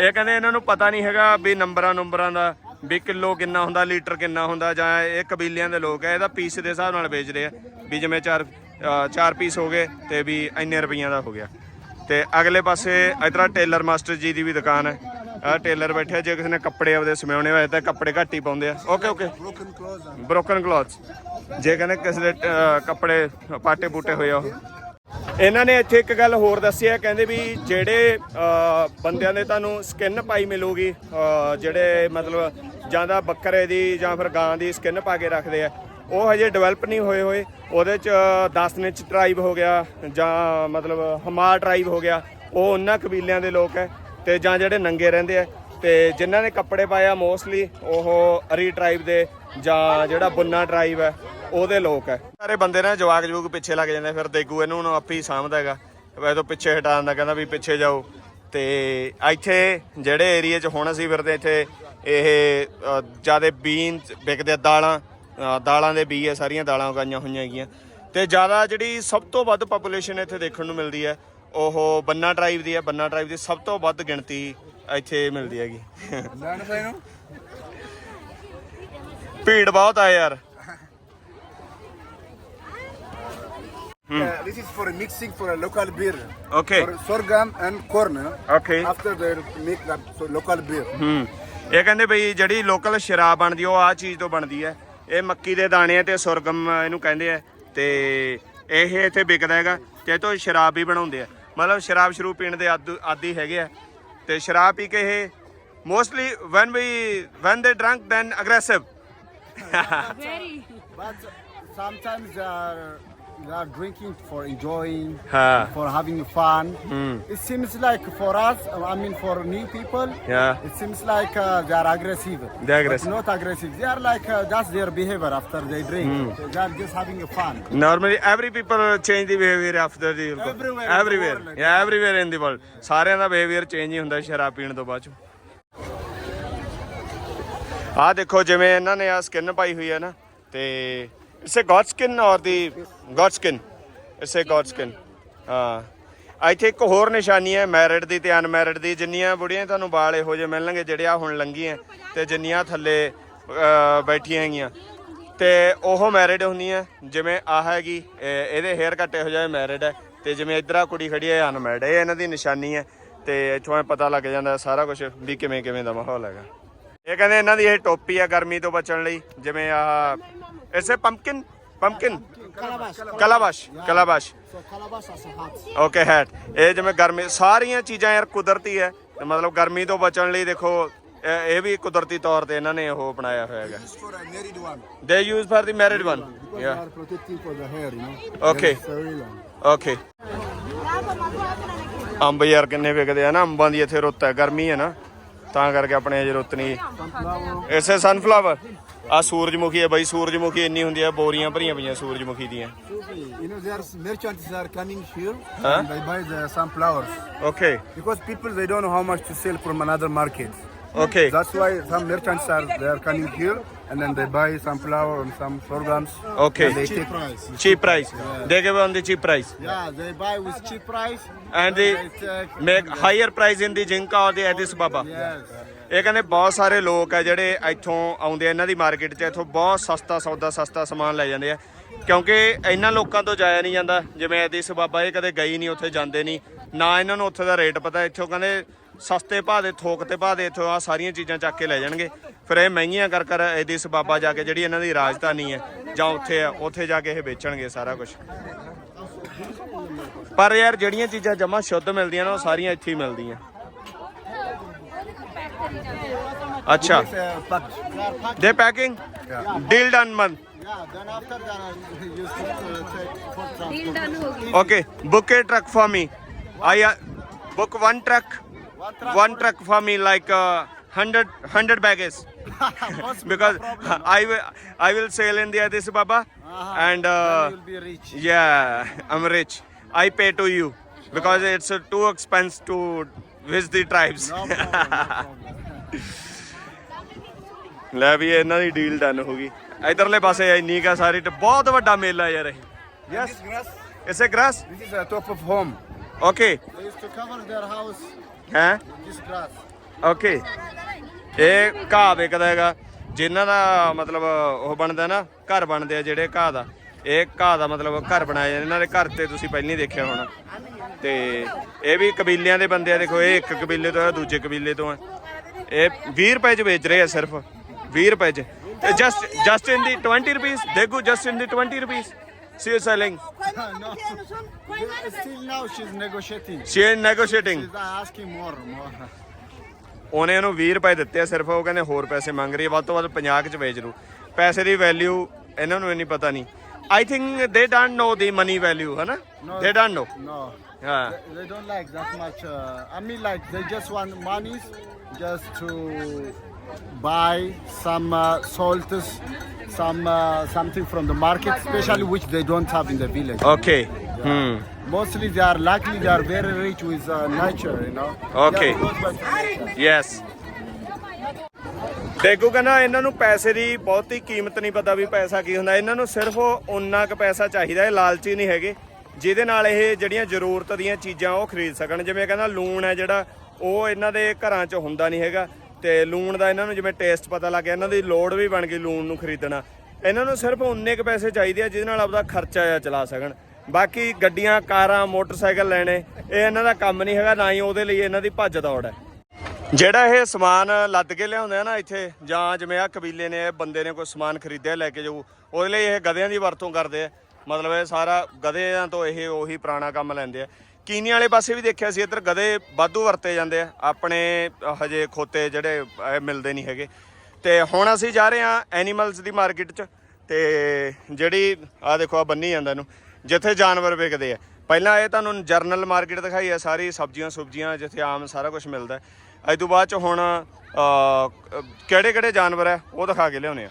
ਇਹ ਕਹਿੰਦੇ ਇਹਨਾਂ ਨੂੰ ਪਤਾ ਨਹੀਂ ਹੈਗਾ ਵੀ ਨੰਬਰਾਂ ਨੰਬਰਾਂ ਦਾ ਵੀ ਕਿਲੋ ਕਿੰਨਾ ਹੁੰਦਾ ਲੀਟਰ ਕਿੰਨਾ ਹੁੰਦਾ ਜਾਂ ਇਹ ਕਬੀਲਿਆਂ ਦੇ ਲੋਕ ਆ ਇਹਦਾ ਪੀਸ ਦੇ ਹਿਸਾਬ ਨਾਲ ਵੇਚਦੇ ਆ। ਵੀ ਜਿਵੇਂ ਚਾਰ ਅ, ਚਾਰ ਪੀਸ ਹੋ ਗਏ ਤੇ ਵੀ ਇੰਨੇ ਰੁਪਈਆਂ ਦਾ ਹੋ ਗਿਆ। ਤੇ ਅਗਲੇ ਪਾਸੇ ਇਧਰ ਟੇਲਰ ਮਾਸਟਰ ਜੀ ਦੀ ਵੀ ਦੁਕਾਨ ਹੈ। ਆ ਟੇਲਰ ਬੈਠੇ ਜੇ ਕਿਸੇ ਨੇ ਕੱਪੜੇ ਆਪਦੇ ਸਮਿਆਉਣੇ ਹੋਏ ਤਾਂ ਕੱਪੜੇ ਘੱਟ ਹੀ ਪਾਉਂਦੇ ਆ। ਓਕੇ ਓਕੇ ਬ੍ਰੋਕਨ ਕਲੌਥਸ ਜੇ ਕਹਿੰਦੇ ਕਿਸੇ ਦੇ ਕੱਪੜੇ ਪਾਟੇ ਪੂਟੇ ਹੋਏ ਆ ਇਹਨਾਂ ਨੇ ਇੱਥੇ ਇੱਕ ਗੱਲ ਹੋਰ ਦੱਸੀ ਹੈ ਕਹਿੰਦੇ ਵੀ ਜਿਹੜੇ ਬੰਦਿਆਂ ਦੇ ਤੁਹਾਨੂੰ ਸਕਿਨ ਪਾਈ ਮਿਲੂਗੀ ਜਿਹੜੇ ਮਤਲਬ ਜਾਂ ਤਾਂ ਬੱਕਰੇ ਦੀ ਜਾਂ ਫਿਰ ਗਾਂ ਦੀ ਸਕਿਨ ਪਾ ਕੇ ਰੱਖਦੇ ਆ ਉਹ ਹਜੇ ਡਿਵੈਲਪ ਨਹੀਂ ਹੋਏ ਹੋਏ। ਉਹਦੇ ਚ 10 ਨਿਚ ਟ੍ਰਾਈਬ ਹੋ ਗਿਆ ਜਾਂ ਮਤਲਬ ਹਮਾਰ ਟ੍ਰਾਈਬ ਹੋ ਗਿਆ। ਉਹ ਉਹਨਾਂ ਕਬੀਲਿਆਂ ਦੇ ਲੋਕ ਹੈ ਤੇ ਜਾਂ ਜਿਹੜੇ ਨੰਗੇ ਰਹਿੰਦੇ ਆ, ਤੇ ਜਿਨ੍ਹਾਂ ਨੇ ਕੱਪੜੇ ਪਾਇਆ ਮੋਸਟਲੀ ਉਹ ਅਰੀ ਟ੍ਰਾਈਬ ਦੇ ਜਾਂ ਜਿਹੜਾ ਬੁੰਨਾ ਟ੍ਰਾਈਬ ਹੈ ਉਹਦੇ ਲੋਕ ਹੈ ਸਾਰੇ ਬੰਦੇ ਨਾ ਜਵਾਕ ਜਵੂਕ ਪਿੱਛੇ ਲੱਗ ਜਾਂਦੇ ਫਿਰ ਦੇਗੂ ਇਹਨੂੰ ਹੁਣ ਆਪੇ ਹੀ ਸਾਂਭਦਾ ਹੈਗਾ। ਵੈਸੇ ਤੋਂ ਪਿੱਛੇ ਹਟਾਉਣ ਦਾ ਕਹਿੰਦਾ ਵੀ ਪਿੱਛੇ ਜਾਓ। ਤੇ ਇੱਥੇ ਜਿਹੜੇ ਏਰੀਆ 'ਚ ਹੁਣ ਅਸੀਂ ਫਿਰਦੇ, ਇੱਥੇ ਇਹ ਜ਼ਿਆਦਾ ਬੀਨ ਵਿਕਦੇ ਦਾਲਾਂ ਦਾਲਾਂ ਦੇ ਬੀ ਹੈ ਸਾਰੀਆਂ ਦਾਲਾਂ ਉਗਾਈਆਂ ਹੋਈਆਂ ਹੈਗੀਆਂ। ਤੇ ਜ਼ਿਆਦਾ ਜਿਹੜੀ ਸਭ ਤੋਂ ਵੱਧ ਪੋਪੂਲੇਸ਼ਨ ਇੱਥੇ ਦੇਖਣ ਨੂੰ ਮਿਲਦੀ ਹੈ ਉਹ ਬੰਨਾ ਟ੍ਰਾਈਬ ਦੀ ਹੈ ਬੰਨਾ ਟ੍ਰਾਈਬ ਦੀ ਸਭ ਤੋਂ ਵੱਧ ਗਿਣਤੀ ਇੱਥੇ ਮਿਲਦੀ ਹੈਗੀ. ਭੀੜ ਬਹੁਤ ਆ ਯਾਰ Uh, this is for a mixing for a local beer. Okay. For sorghum and corn. Okay. After they make that so local beer. ਹੂੰ ਇਹ ਕਹਿੰਦੇ ਬਈ ਜਿਹੜੀ ਲੋਕਲ ਸ਼ਰਾਬ ਬਣਦੀ ਉਹ ਆ ਚੀਜ਼ ਤੋਂ ਬਣਦੀ ਹੈ ਇਹ ਮੱਕੀ ਦੇ ਦਾਣੇ ਆ ਤੇ ਸੁਰਗਮ ਇਹਨੂੰ ਕਹਿੰਦੇ ਆ ਤੇ ਇਹ ਇੱਥੇ ਵਿਕਦਾ ਹੈਗਾ ਤੇ ਇਹ ਤੋਂ ਸ਼ਰਾਬ ਵੀ ਬਣਾਉਂਦੇ ਆ ਮਤਲਬ ਸ਼ਰਾਬ ਸ਼ਰੂ ਪੀਣ ਦੇ ਆਦੂ- ਆਦੀ ਹੈਗੇ ਆ। ਤੇ ਸ਼ਰਾਬ ਪੀ ਕੇ ਇਹ mostly when we when they drunk then aggressive very sometimes they are, they are drinking for enjoying, ਹਾਂ for having fun. Hmm. It seems like for us, I mean for new people, Yeah. it seems like uh, they are aggressive. They're aggressive. But not aggressive. They are like uh, that's their behavior after they drink. Hmm. So they are just having fun. Normally every people change the behaviour after the Everywhere in the world. ਯਾ everywhere in the world ਸਾਰਿਆਂ ਦਾ behaviour change ਹੀ ਹੁੰਦਾ ਸ਼ਰਾਬ ਪੀਣ ਤੋਂ ਬਾਅਦ ਚ ਆਹ ਦੇਖੋ ਜਿਵੇਂ ਇਹਨਾਂ ਨੇ ਆ ਸਕਿਨ ਪਾਈ ਹੋਈ ਹੈ ਨਾ ਤੇ it's a goat skin or the goat skin it's a goat skin ਹਾਂ। ਇੱਥੇ ਇੱਕ ਹੋਰ ਨਿਸ਼ਾਨੀ ਹੈ ਮੈਰਿਡ ਦੀ ਤੇ ਅਨਮੈਰਿਡ ਦੀ। ਜਿੰਨੀਆਂ ਬੁੜੀਆਂ ਤੁਹਾਨੂੰ ਵਾਲ ਇਹੋ ਜਿਹੇ ਮਿਲਣਗੇ, ਜਿਹੜੇ ਆ ਹੁਣ ਲੰਗੀਆਂ ਤੇ ਜਿੰਨੀਆਂ ਥੱਲੇ ਬੈਠੀਆਂ ਹੈਗੀਆਂ। ਤੇ ਉਹ ਮੈਰਿਡ ਹੁੰਦੀਆਂ, ਜਿਵੇਂ ਆ ਹੈਗੀ, ਇਹ- ਇਹਦੇ ਹੇਅਰ ਕੱਟ ਇਹੋ ਜਿਹਾ ਮੈਰਿਡ ਹੈ। ਤੇ ਜਿਵੇਂ ਇਧਰ ਆ ਕੁੜੀ ਖੜੀ ਹੈ ਅਨਮੈਰਿਡ ਇਹ ਇਹਨਾਂ ਦੀ ਨਿਸ਼ਾਨੀ ਹੈ। ਤੇ ਇੱਥੋਂ ਪਤਾ ਲੱਗ ਜਾਂਦਾ ਸਾਰਾ ਕੁਝ ਵੀ ਕਿਵੇਂ ਕਿਵੇਂ ਦਾ ਮਾਹੌਲ ਹੈਗਾ। ਇਹ ਕਹਿੰਦੇ ਇਹਨਾਂ ਦੀ ਇਹ ਟੋਪੀ ਆ ਗਰਮੀ ਤੋਂ ਬਚਣ ਲਈ, ਜਿਵੇਂ ਆਹ ਇਸੇ pumpkin pumpkin. Calabash calabash So calabash as a hat. Okay hat ਇਹ ਜਿਵੇਂ ਗਰਮੀ ਸਾਰੀਆਂ ਚੀਜ਼ਾਂ ਯਾਰ ਕੁਦਰਤੀ ਹੈ। ਤੇ ਮਤਲਬ ਗਰਮੀ ਤੋਂ ਬਚਣ ਲਈ ਦੇਖੋ ਇਹ ਇਹ ਵੀ ਕੁਦਰਤੀ ਤੌਰ ਤੇ ਇਹਨਾਂ ਨੇ ਉਹ ਬਣਾਇਆ ਹੋਇਆ ਹੈਗਾ। This is for a married one. They use for the married one Because you are protecting for the hair, you know. Okay. Very long. Okay ਅੰਬ ਯਾਰ ਕਿੰਨੇ ਵਿਕਦੇ ਆ ਨਾ ਅੰਬਾਂ ਦੀ ਇੱਥੇ ਰੁੱਤ ਹੈ ਗਰਮੀ ਹੈ ਨਾ। ਤਾਂ ਕਰਕੇ ਆਪਣੇ ਅਜੇ ਰੁੱਤ ਨਹੀਂ। ਇਸੇ ਸਨਫਲਾਵਰ ਆ ਸੂਰਜਮੁਖੀ ਹੈ ਬਾਈ ਸੂਰਜਮੁਖੀ ਇੰਨੀ ਹੁੰਦੀ ਹੈ ਬੋਰੀਆਂ ਭਰੀਆਂ ਪਈਆਂ ਸੂਰਜਮੁਖੀ ਦੀਆਂ You know, there are merchants that are coming here Huh? and they buy the sunflowers. Okay Because people, they don't know how much to sell from another market. Okay That's why some merchants are they are coming here and then they buy some flour and some sorghums. Okay. And they Cheap take price. cheap price they give on the cheap price Yeah, they buy with cheap price. and they take make higher price in the jinka or the addis baba Yes. ਇਹ ਕਹਿੰਦੇ ਬਹੁਤ ਸਾਰੇ ਲੋਕ ਆ ਜਿਹੜੇ ਇੱਥੋਂ ਆਉਂਦੇ ਆ, ਇਹਨਾਂ ਦੀ ਮਾਰਕੀਟ 'ਚ, ਇੱਥੋਂ ਬਹੁਤ ਸਸਤਾ, ਸੌਦਾ, ਸਸਤਾ ਸਮਾਨ ਲੈ ਜਾਂਦੇ ਆ। ਕਿਉਂਕਿ ਇਹਨਾਂ ਲੋਕਾਂ ਤੋਂ ਜਾਇਆ ਨਹੀਂ ਜਾਂਦਾ। ਜਿਵੇਂ ਐਦੀਸ ਬਾਬਾ ਇਹ ਕਦੇ ਗਈ ਨਹੀਂ, ਉੱਥੇ ਜਾਂਦੇ ਨਹੀਂ। ਨਾ ਇਹਨਾਂ ਨੂੰ ਉੱਥੇ ਦਾ ਰੇਟ ਪਤਾ, ਇੱਥੋਂ ਕਹਿੰਦੇ ਸਸਤੇ ਭਾਅ ਦੇ, ਥੋਕ ਤੇ ਭਾਅ ਦੇ, ਇੱਥੋਂ ਆ ਸਾਰੀਆਂ ਚੀਜ਼ਾਂ ਚੱਕ ਕੇ ਲੈ ਜਾਣਗੇ। ਫਿਰ ਇਹ ਮਹਿੰਗੀਆਂ ਕਰ ਕਰ ਐਦੀਸ ਬਾਬਾ ਜਾ ਕੇ ਜਿਹੜੀ ਇਹਨਾਂ ਦੀ ਰਾਜਧਾਨੀ ਹੈ, ਜਾਂ ਉੱਥੇ ਆ, ਉੱਥੇ ਜਾ ਕੇ ਇਹ ਵੇਚਣਗੇ ਸਾਰਾ ਕੁਝ ਪਰ ਯਾਰ, ਜਿਹੜੀਆਂ ਚੀਜ਼ਾਂ ਜਮਾ ਸ਼ੁੱਧ ਮਿਲਦੀਆਂ ਨੇ, ਉਹ ਸਾਰੀਆਂ ਇੱਥੇ ਹੀ ਮਿਲਦੀਆਂ। अच्छा they packing? Deal done man. okay book a truck for me. I uh, book one truck. One truck, for me like uh, bags because i will i will sell in the adis baba. And uh, will be rich. yeah i'm rich. I pay to you. Because it's uh, too expensive to problem. No problem. ਲੈ ਵੀ ਇਹਨਾਂ ਦੀ deal done ਹੋ ਗਈ ਇਧਰਲੇ ਪਾਸੇ ਇੰਨੀ ਕਾ ਸਾਰੀ ਬਹੁਤ ਵੱਡਾ ਮੇਲਾ ਯਾਰ ਇਹ grass, ਇਸੇ grass this is the top of home. Okay They used to cover their house ਹੈ with this grass. ਓਕੇ ਇਹ ਘਾਹ ਵਿਕਦਾ ਹੈਗਾ ਜਿਨ੍ਹਾਂ ਦਾ ਮਤਲਬ ਉਹ ਬਣਦਾ ਨਾ ਘਰ ਬਣਦੇ ਆ ਜਿਹੜੇ ਘਾਹ ਦਾ ਇਹ ਘਾਹ ਦਾ ਮਤਲਬ ਘਰ ਬਣਾਏ ਜਾਂਦੇ ਇਹਨਾਂ ਦੇ ਘਰ ਤੇ ਤੁਸੀਂ ਪਹਿਲਾਂ ਹੀ ਦੇਖਿਆ ਹੋਣਾ। ਤੇ ਇਹ ਵੀ ਕਬੀਲਿਆਂ ਦੇ ਬੰਦੇ ਆ ਦੇਖੋ ਇਹ ਇੱਕ ਕਬੀਲੇ ਤੋਂ ਹੈ ਦੂਜੇ ਕਬੀਲੇ ਤੋਂ ਹੈ ਇਹ 20 ਰੁਪਏ ਚ ਵੇਚ ਰਹੇ ਆ ਸਿਰਫ। 20 ਰੁਪਏ ਚ। Just just in the 20 rupees ਦੇਖੋ just in the 20 rupees she is selling no. Still now she's negotiating. She is negotiating She's asking more, more. ਉਹਨੇ ਉਹਨੂੰ 20 ਰੁਪਏ ਦਿੱਤੇ ਆ ਸਿਰਫ ਉਹ ਕਹਿੰਦੇ ਹੋਰ ਪੈਸੇ ਮੰਗ ਰਹੀ ਹੈ ਵੱਧ ਤੋਂ ਵੱਧ 50 ਚ ਵੇਚ ਰੂ ਪੈਸੇ ਦੀ ਵੈਲਿਊ ਇਹਨਾਂ ਨੂੰ ਇੰਨੀ ਪਤਾ ਨਹੀਂ। I think they don't know the money value, huh? No, they don't know. No. Yeah. They, they don't like that much. Uh, I mean, like they just want monies just to buy some uh, some uh, something from the market, especially which they don't have in the village. Okay. Yeah. Hmm. Mostly they are lucky. They are very rich with uh, nature, you know. Okay. Yes. ਦੇਖੋ ਕਹਿੰਦਾ ਇਹਨਾਂ ਨੂੰ ਪੈਸੇ ਦੀ ਬਹੁਤੀ ਕੀਮਤ ਨਹੀਂ ਪਤਾ ਵੀ ਪੈਸਾ ਕੀ ਹੁੰਦਾ। ਇਹਨਾਂ ਨੂੰ ਸਿਰਫ ਉਨਾ ਕੁ ਪੈਸਾ ਚਾਹੀਦਾ ਹੈ ਲਾਲਚੀ ਨਹੀਂ ਹੈਗੇ। ਜਿਹਦੇ ਨਾਲ ਇਹ ਜਿਹੜੀਆਂ ਜ਼ਰੂਰਤ ਦੀਆਂ ਚੀਜ਼ਾਂ ਉਹ ਖਰੀਦ ਸਕਣ। ਜਿਵੇਂ ਕਹਿੰਦਾ ਲੂਣ ਹੈ ਜਿਹੜਾ, ਉਹ ਇਹਨਾਂ ਦੇ ਘਰਾਂ 'ਚ ਹੁੰਦਾ ਨਹੀਂ ਹੈਗਾ। ਤੇ ਲੂਣ ਦਾ ਇਹਨਾਂ ਨੂੰ ਜਿਵੇਂ ਟੇਸਟ ਪਤਾ ਲੱਗ ਗਿਆ, ਇਹਨਾਂ ਦੀ ਲੋੜ ਵੀ ਬਣ ਗਈ ਲੂਣ ਨੂੰ ਖਰੀਦਣਾ। ਇਹਨਾਂ ਨੂੰ ਸਿਰਫ ਉਨੇ ਕੁ ਪੈਸੇ ਚਾਹੀਦੇ ਆ, ਜਿਹਦੇ ਨਾਲ ਆਪਦਾ ਖਰਚਾ ਆ ਚਲਾ ਸਕਣ। ਬਾਕੀ ਗੱਡੀਆਂ, ਕਾਰਾਂ, ਮੋਟਰਸਾਈਕਲ ਲੈਣੇ, ਇਹ ਇਹਨਾਂ ਦਾ ਕੰਮ ਨਹੀਂ ਹੈਗਾ, ਨਾ ਹੀ ਉਹਦੇ ਲਈ ਇਹਨਾਂ ਦੀ ਭੱਜ ਦੌੜ ਹੈ। ਜਿਹੜਾ ਇਹ ਸਮਾਨ ਲੱਦ ਕੇ ਲਿਆਉਂਦੇ ਆ ਨਾ ਇੱਥੇ, ਜਾਂ ਜਿਵੇਂ ਆ ਕਬੀਲੇ ਨੇ ਬੰਦੇ ਨੇ ਕੋਈ ਸਮਾਨ ਖਰੀਦਿਆ, ਲੈ ਕੇ ਜਾਊ, ਉਹਦੇ ਲਈ ਇਹ ਗਧਿਆਂ ਦੀ ਵਰਤੋਂ ਕਰਦੇ ਆ। ਮਤਲਬ ਇਹ ਸਾਰਾ ਗਧਿਆਂ ਤੋਂ ਇਹ ਉਹੀ ਪੁਰਾਣਾ ਕੰਮ ਲੈਂਦੇ ਆ। ਕੀਨੀ ਵਾਲੇ ਪਾਸੇ ਵੀ ਦੇਖਿਆ ਸੀ, ਇੱਧਰ ਗਧੇ ਵਾਧੂ ਵਰਤੇ ਜਾਂਦੇ ਆ। ਆਪਣੇ ਹਜੇ ਖੋਤੇ ਜਿਹੜੇ ਇਹ ਮਿਲਦੇ ਨਹੀਂ ਹੈਗੇ। ਤੇ ਹੁਣ ਅਸੀਂ ਜਾ ਰਹੇ ਆ ਐਨੀਮਲਸ ਦੀ ਮਾਰਕੀਟ 'ਚ, ਤੇ ਜਿਹੜੀ ਆ ਦੇਖੋ ਆ ਬੰਨੀ ਜਾਂਦਾ ਇਹਨੂੰ, ਜਿੱਥੇ ਜਾਨਵਰ ਵਿਕਦੇ ਆ। ਪਹਿਲਾਂ ਇਹ ਤੁਹਾਨੂੰ ਜਰਨਲ ਮਾਰਕੀਟ ਦਿਖਾਈ ਆ, ਸਾਰੀ ਸਬਜ਼ੀਆਂ ਸੁਬਜ਼ੀਆਂ ਜਿੱਥੇ ਆਮ ਸਾਰਾ ਕੁਝ ਮਿਲਦਾ। ਅੱਜ ਤੋਂ ਬਾਅਦ ਚ ਹੁਣ ਕਿਹੜੇ ਕਿਹੜੇ ਜਾਨਵਰ ਆ ਉਹ ਦਿਖਾ ਕੇ ਲਿਆਉਣੇ ਆ.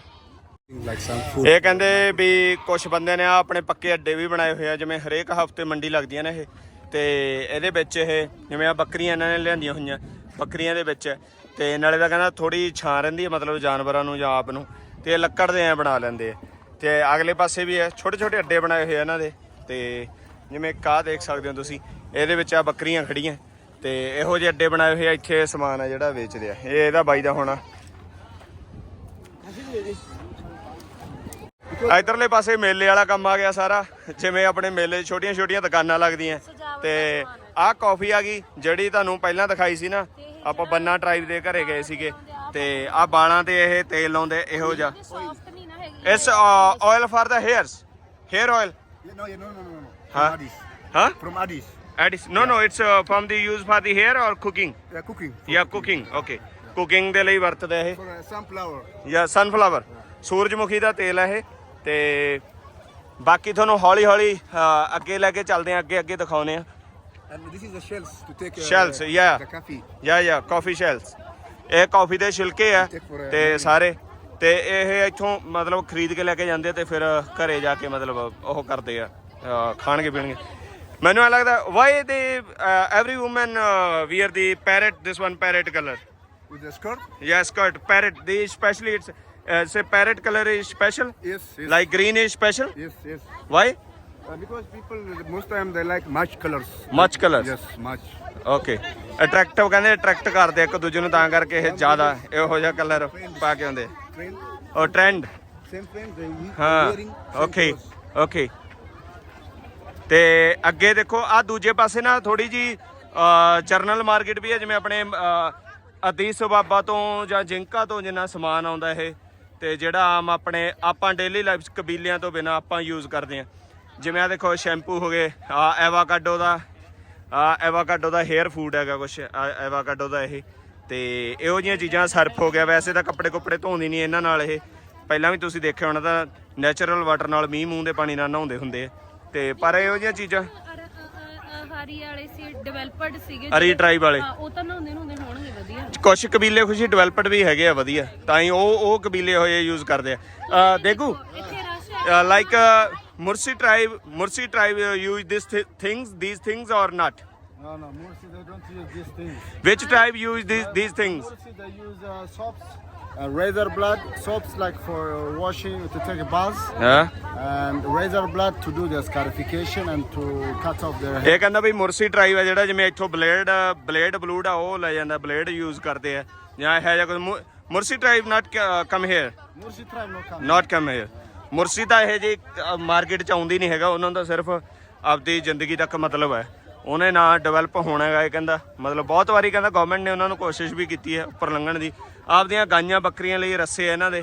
ਇਹ ਕਹਿੰਦੇ ਵੀ ਕੁਝ ਬੰਦੇ ਨੇ ਆ ਆਪਣੇ ਪੱਕੇ ਅੱਡੇ ਵੀ ਬਣਾਏ ਹੋਏ ਆ ਜਿਵੇਂ ਹਰੇਕ ਹਫ਼ਤੇ ਮੰਡੀ ਲੱਗਦੀਆਂ ਨੇ ਇਹ। ਤੇ ਇਹਦੇ ਵਿੱਚ ਇਹ ਜਿਵੇਂ ਆ ਬੱਕਰੀਆਂ ਇਹਨਾਂ ਨੇ ਲਿਆਂਦੀਆਂ ਹੋਈਆਂ ਬੱਕਰੀਆਂ ਦੇ ਵਿੱਚ। ਤੇ ਨਾਲੇ ਦਾ ਕਹਿੰਦਾ ਥੋੜੀ ਛਾਂ ਰਹਿੰਦੀ ਹੈ ਮਤਲਬ ਜਾਨਵਰਾਂ ਨੂੰ ਜਾਂ ਆਪ ਨੂੰ। ਤੇ ਇਹ ਲੱਕੜ ਦੇ ਐ ਬਣਾ ਲੈਂਦੇ ਆ। ਤੇ ਅਗਲੇ ਪਾਸੇ ਵੀ ਹੈ ਛੋਟੇ ਛੋਟੇ ਅੱਡੇ ਬਣਾਏ ਹੋਏ ਆ ਇਹਨਾਂ ਦੇ। ਤੇ ਜਿਵੇਂ ਕਾਹ ਦੇਖ ਸਕਦੇ ਹੋ ਤੁਸੀਂ ਇਹਦੇ ਵਿੱਚ ਆ ਬੱਕਰੀਆਂ ਖੜੀਆਂ ਤੇ ਇਹੋ ਜਿਹੇ ਅੱਡੇ ਬਣਾਏ ਹੋਏ ਆ ਇੱਥੇ ਸਮਾਨ ਆ ਜਿਹੜਾ ਵੇਚਦੇ ਆ। ਇਹ ਇਹਦਾ ਬਾਈ ਦਾ ਹੋਣਾ। ਇਧਰਲੇ ਪਾਸੇ ਮੇਲੇ ਵਾਲਾ ਕੰਮ ਆ ਗਿਆ ਸਾਰਾ। ਜਿਵੇਂ ਆਪਣੇ ਮੇਲੇ 'ਚ ਛੋਟੀਆਂ ਛੋਟੀਆਂ ਦੁਕਾਨਾਂ ਲੱਗਦੀਆਂ। ਤੇ ਆਹ ਕਾਫੀ ਆ ਗਈ ਜਿਹੜੀ ਤੁਹਾਨੂੰ ਪਹਿਲਾਂ ਦਿਖਾਈ ਸੀ ਨਾ। ਆਪਾਂ ਬੰਨਾ ਟਰਾਈਬ ਦੇ ਘਰੇ ਗਏ ਸੀਗੇ। ਤੇ ਆਹ ਬਾਲਾਂ ਤੇ ਇਹ ਤੇਲ ਲਾਉਂਦੇ ਇਹੋ ਜਿਹਾ। ਨਾ ਇਸ oil for the hairs hair oil yeah, no, no, no, no. From Huh? Addis. ਹਾਂ From Addis. Addis no no it's from the use for the hair or cooking Yeah, cooking. ਜਾਂ ਕੁਕਿੰਗ ਓਕੇ ਕੁਕਿੰਗ ਦੇ ਲਈ ਵਰਤਦੇ ਇਹ For uh, sunflower. ਜਾਂ sunflower ਸੂਰਜਮੁਖੀ ਦਾ ਤੇਲ ਹੈ ਇਹ ਤੇ ਬਾਕੀ ਤੁਹਾਨੂੰ ਹੌਲੀ ਹੌਲੀ ਅ, ਅੱਗੇ ਲੈ ਕੇ ਚੱਲਦੇ ਆ ਅੱਗੇ ਅੱਗੇ ਦਿਖਾਉਨੇ ਆ And this is the shells to take uh, Shells, yeah. the coffee. ਯਾ ਯਾ ਕਾਫੀ ਸ਼ੈਲਸ ਇਹ ਕਾਫੀ ਦੇ ਛਿਲਕੇ ਆ for a- ਤੇ ਸਾਰੇ ਤੇ ਇਹ ਇੱਥੋਂ ਮਤਲਬ ਖਰੀਦ ਕੇ ਲੈ ਕੇ ਜਾਂਦੇ ਆ ਤੇ ਫਿਰ ਘਰੇ ਜਾ ਕੇ ਮਤਲਬ ਉਹ ਕਰਦੇ ਆ ਅ, ਖਾਣਗੇ ਪੀਣਗੇ ਮੈਨੂੰ ਐ ਲੱਗਦਾ why they every woman wear the parrot this one parrot colour With the skirt? Yeah, skirt, parrot. They especially it's uh, say parrot color is special. Yes, yes. Like green is special. Yes, yes. Why? Uh, because people, most time they like much colors. Much colors. Yes, much. Okay. Attractive ਕਹਿੰਦੇ attract ਕਰਦੇ ਆ ਇੱਕ ਦੂਜੇ ਨੂੰ ਤਾਂ ਕਰਕੇ ਇਹ ਜ਼ਿਆਦਾ ਇਹੋ ਜਿਹਾ ਕਲਰ ਪਾ ਕੇ ਆਉਂਦੇ Train, ਉਹ trend same thing, they use ਹਾਂ wearing same okay clothes. Okay ਤੇ ਅੱਗੇ ਦੇਖੋ ਆ ਦੂਜੇ ਪਾਸੇ ਨਾ ਥੋੜੀ ਜੀ ਜਰਨਲ ਮਾਰਕੀਟ ਵੀ ਹੈ ਜਿਵੇਂ ਆਪਣੇ ਅ, ਅਦੀਸ ਬਾਬਾ ਤੋਂ ਜਾਂ ਜਿੰਕਾ ਤੋਂ ਜਿੰਨਾ ਸਮਾਨ ਆਉਂਦਾ ਇਹ ਤੇ ਜਿਹੜਾ ਆਮ ਆਪਣੇ ਆਪਾਂ ਡੇਲੀ ਲਾਈਫ ਚ ਕਬੀਲਿਆਂ ਤੋਂ ਬਿਨਾ ਆਪਾਂ ਯੂਜ਼ ਕਰਦੇ ਆ ਜਿਵੇਂ ਆ ਦੇਖੋ ਸ਼ੈਂਪੂ ਹੋ ਗਏ ਆ ਐਵਾਕਾਡੋ ਦਾ ਆ ਐਵਾਕਾਡੋ ਦਾ ਹੇਅਰ ਫੂਡ ਹੈਗਾ ਕੁਛ ਐਵਾਕਾਡੋ ਦਾ ਇਹ ਤੇ ਇਹੋ ਜਿਹੀਆਂ ਚੀਜ਼ਾਂ ਸਰਫ ਹੋ ਗਿਆ। ਵੈਸੇ ਤਾਂ ਕੱਪੜੇ ਕੁੱਪੜੇ ਧੋਂਦੀ ਨਹੀਂ ਇਹਨਾਂ ਨਾਲ ਇਹ। ਪਹਿਲਾਂ ਵੀ ਤੁਸੀਂ ਦੇਖਿਆ ਹੋਣਾ ਤਾਂ ਨੈਚੁਰਲ ਵਾਟਰ ਨਾਲ ਮੀਂਹ ਮੂੰਹ ਦੇ ਪਾਣੀ ਨਾਲ ਨਹਾਉਂਦੇ ਹੁੰਦੇ ਆ। ਤੇ ਪਰ ਇਹੋ ਜਿਹੀਆਂ ਚੀਜ਼ਾਂ ਹਰੀ ਵਾਲੇ ਸੀ ਡਿਵੈਲਪਡ ਸੀਗੇ ਹਰੀ ਟਰਾਈਬ ਵਾਲੇ ਹਾਂ ਉਹ ਤਾਂ ਨਹਾਉਂਦੇ ਨਹਾਉਂਦੇ ਹੋਣਗੇ ਵਧੀਆ ਕੁਝ ਕਬੀਲੇ ਖੁਸ਼ੀ ਡਿਵੈਲਪਡ ਵੀ ਹੈਗੇ ਆ ਵਧੀਆ ਤਾਂ ਹੀ ਉਹ ਉਹ ਕਬੀਲੇ ਹੋਏ ਯੂਜ਼ ਕਰਦੇ ਆ ਦੇਖੂ ਇੱਥੇ ਰਸ਼ ਹੈ uh, like uh, Mursi tribe, Mursi tribe uh, use these th- things, these things or not? No, no, Mursi, they don't use these things. Which tribe use these these things? Mursi, they use uh, soaps, uh, razor blood, soaps like for washing, to take a bath, ਹਾਂ and razor blood to do the scarification and to cut off their hair. ਇਹ ਕਹਿੰਦਾ ਵੀ ਮੁਰਸੀ tribe ਹੈ ਜਿਹੜਾ ਜਿਵੇਂ ਇੱਥੋਂ blade blade blood ਆ ਉਹ ਲੈ ਜਾਂਦਾ ਬਲੇਡ ਯੂਜ਼ ਕਰਦੇ ਆ। ਜਾਂ ਇਹ ਜਿਹਾ ਕੁਝ Mursi tribe not come here Mursi tribe no come. Not come here Mursi ਤਾਂ ਇਹ ਜੀ ਮਾਰਕੀਟ ਚ ਆਉਂਦੀ ਨਹੀਂ ਹੈਗਾ ਉਹਨਾਂ ਦਾ ਸਿਰਫ ਆਪਦੀ ਜ਼ਿੰਦਗੀ ਤੱਕ ਮਤਲਬ ਹੈ। ਉਹਨੇ ਨਾ ਡਿਵੈਲਪ ਹੋਣਾ ਹੈਗਾ ਇਹ ਕਹਿੰਦਾ। ਮਤਲਬ ਬਹੁਤ ਵਾਰੀ ਕਹਿੰਦਾ ਗਵਰਨਮੈਂਟ ਨੇ ਉਹਨਾਂ ਨੂੰ ਕੋਸ਼ਿਸ਼ ਵੀ ਕੀਤੀ ਹੈ ਉੱਪਰ ਲੰਘਣ ਦੀ। ਆਪਦੀਆਂ ਗਾਈਆਂ ਬੱਕਰੀਆਂ ਲਈ ਰੱਸੇ ਆ ਇਹਨਾਂ ਦੇ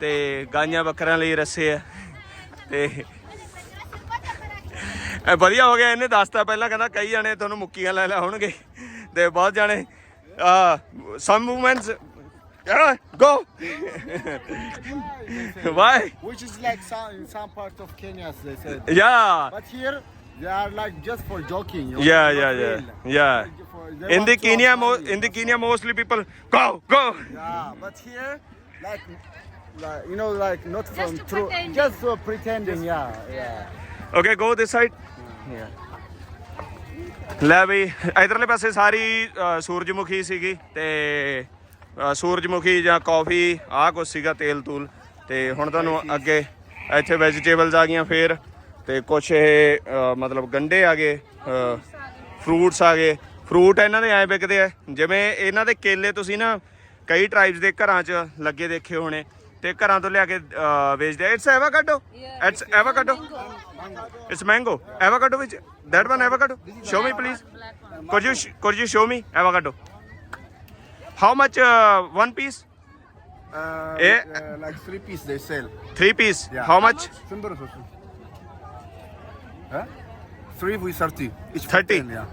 ਤੇ ਗਾਈਆਂ ਬੱਕਰੀਆਂ ਲਈ ਰੱਸੇ ਆ। ਤੇ ਇਹ ਵਧੀਆ ਹੋ ਗਿਆ ਇਹਨੇ ਦੱਸਤਾ ਪਹਿਲਾਂ ਕਹਿੰਦਾ ਕਈ ਜਾਣੇ ਤੁਹਾਨੂੰ ਮੁੱਕੀਆਂ ਲੈ ਲੈ ਹੋਣਗੇ ਤੇ ਬਹੁਤ ਜਾਣੇ ਆ some movements go why Which is like some, in some part of Kenya, they said. But here, they are like just for joking. You know, Yeah, not yeah, real. yeah, yeah. For- they In want the to Kenya, mo- fun, in the yeah. Kenya, mostly people go, go. Yeah, but here, like, like you know, like not from to true, pretend. just for pretending. Yeah, yeah. Okay, go this side. ਲੈ ਬਈ ਇਧਰਲੇ ਪਾਸੇ ਸਾਰੀ ਅ, ਸੂਰਜਮੁਖੀ ਸੀਗੀ ਤੇ ਅ, ਸੂਰਜਮੁਖੀ ਜਾਂ ਕਾਫੀ ਆਹ ਕੁਛ ਸੀਗਾ ਤੇਲ ਤੂਲ ਤੇ ਹੁਣ ਤੁਹਾਨੂੰ ਅੱਗੇ ਇੱਥੇ ਵੈਜੀਟੇਬਲਸ ਆ ਗਈਆਂ ਫੇਰ ਤੇ ਕੁਛ ਇਹ ਅ, ਮਤਲਬ ਗੰਡੇ ਆ ਗਏ ਫਰੂਟਸ ਆ ਗਏ ਫਰੂਟ ਇਹਨਾਂ ਦੇ ਐਂ ਵਿਕਦੇ ਆ ਜਿਵੇਂ ਇਹਨਾਂ ਦੇ ਕੇਲੇ ਤੁਸੀਂ ਨਾ ਕਈ ਟ੍ਰਾਈਬਸ ਦੇ ਘਰਾਂ 'ਚ ਲੱਗੇ ਦੇਖੇ ਹੋਣੇ ਤੇ ਘਰਾਂ ਤੋਂ ਲਿਆ ਕੇ ਅ, ਵੇਚਦੇ ਆ it's avocado it's avocado It's mango. Avocado which? That one avocado? Show me please. Could you sh- could you show me avocado? How much uh, one piece? Uh, Eh? uh, like three piece they sell. Three piece. Yeah. How much? Simple also. Huh? Three with thirty. Each 30? 10, yeah.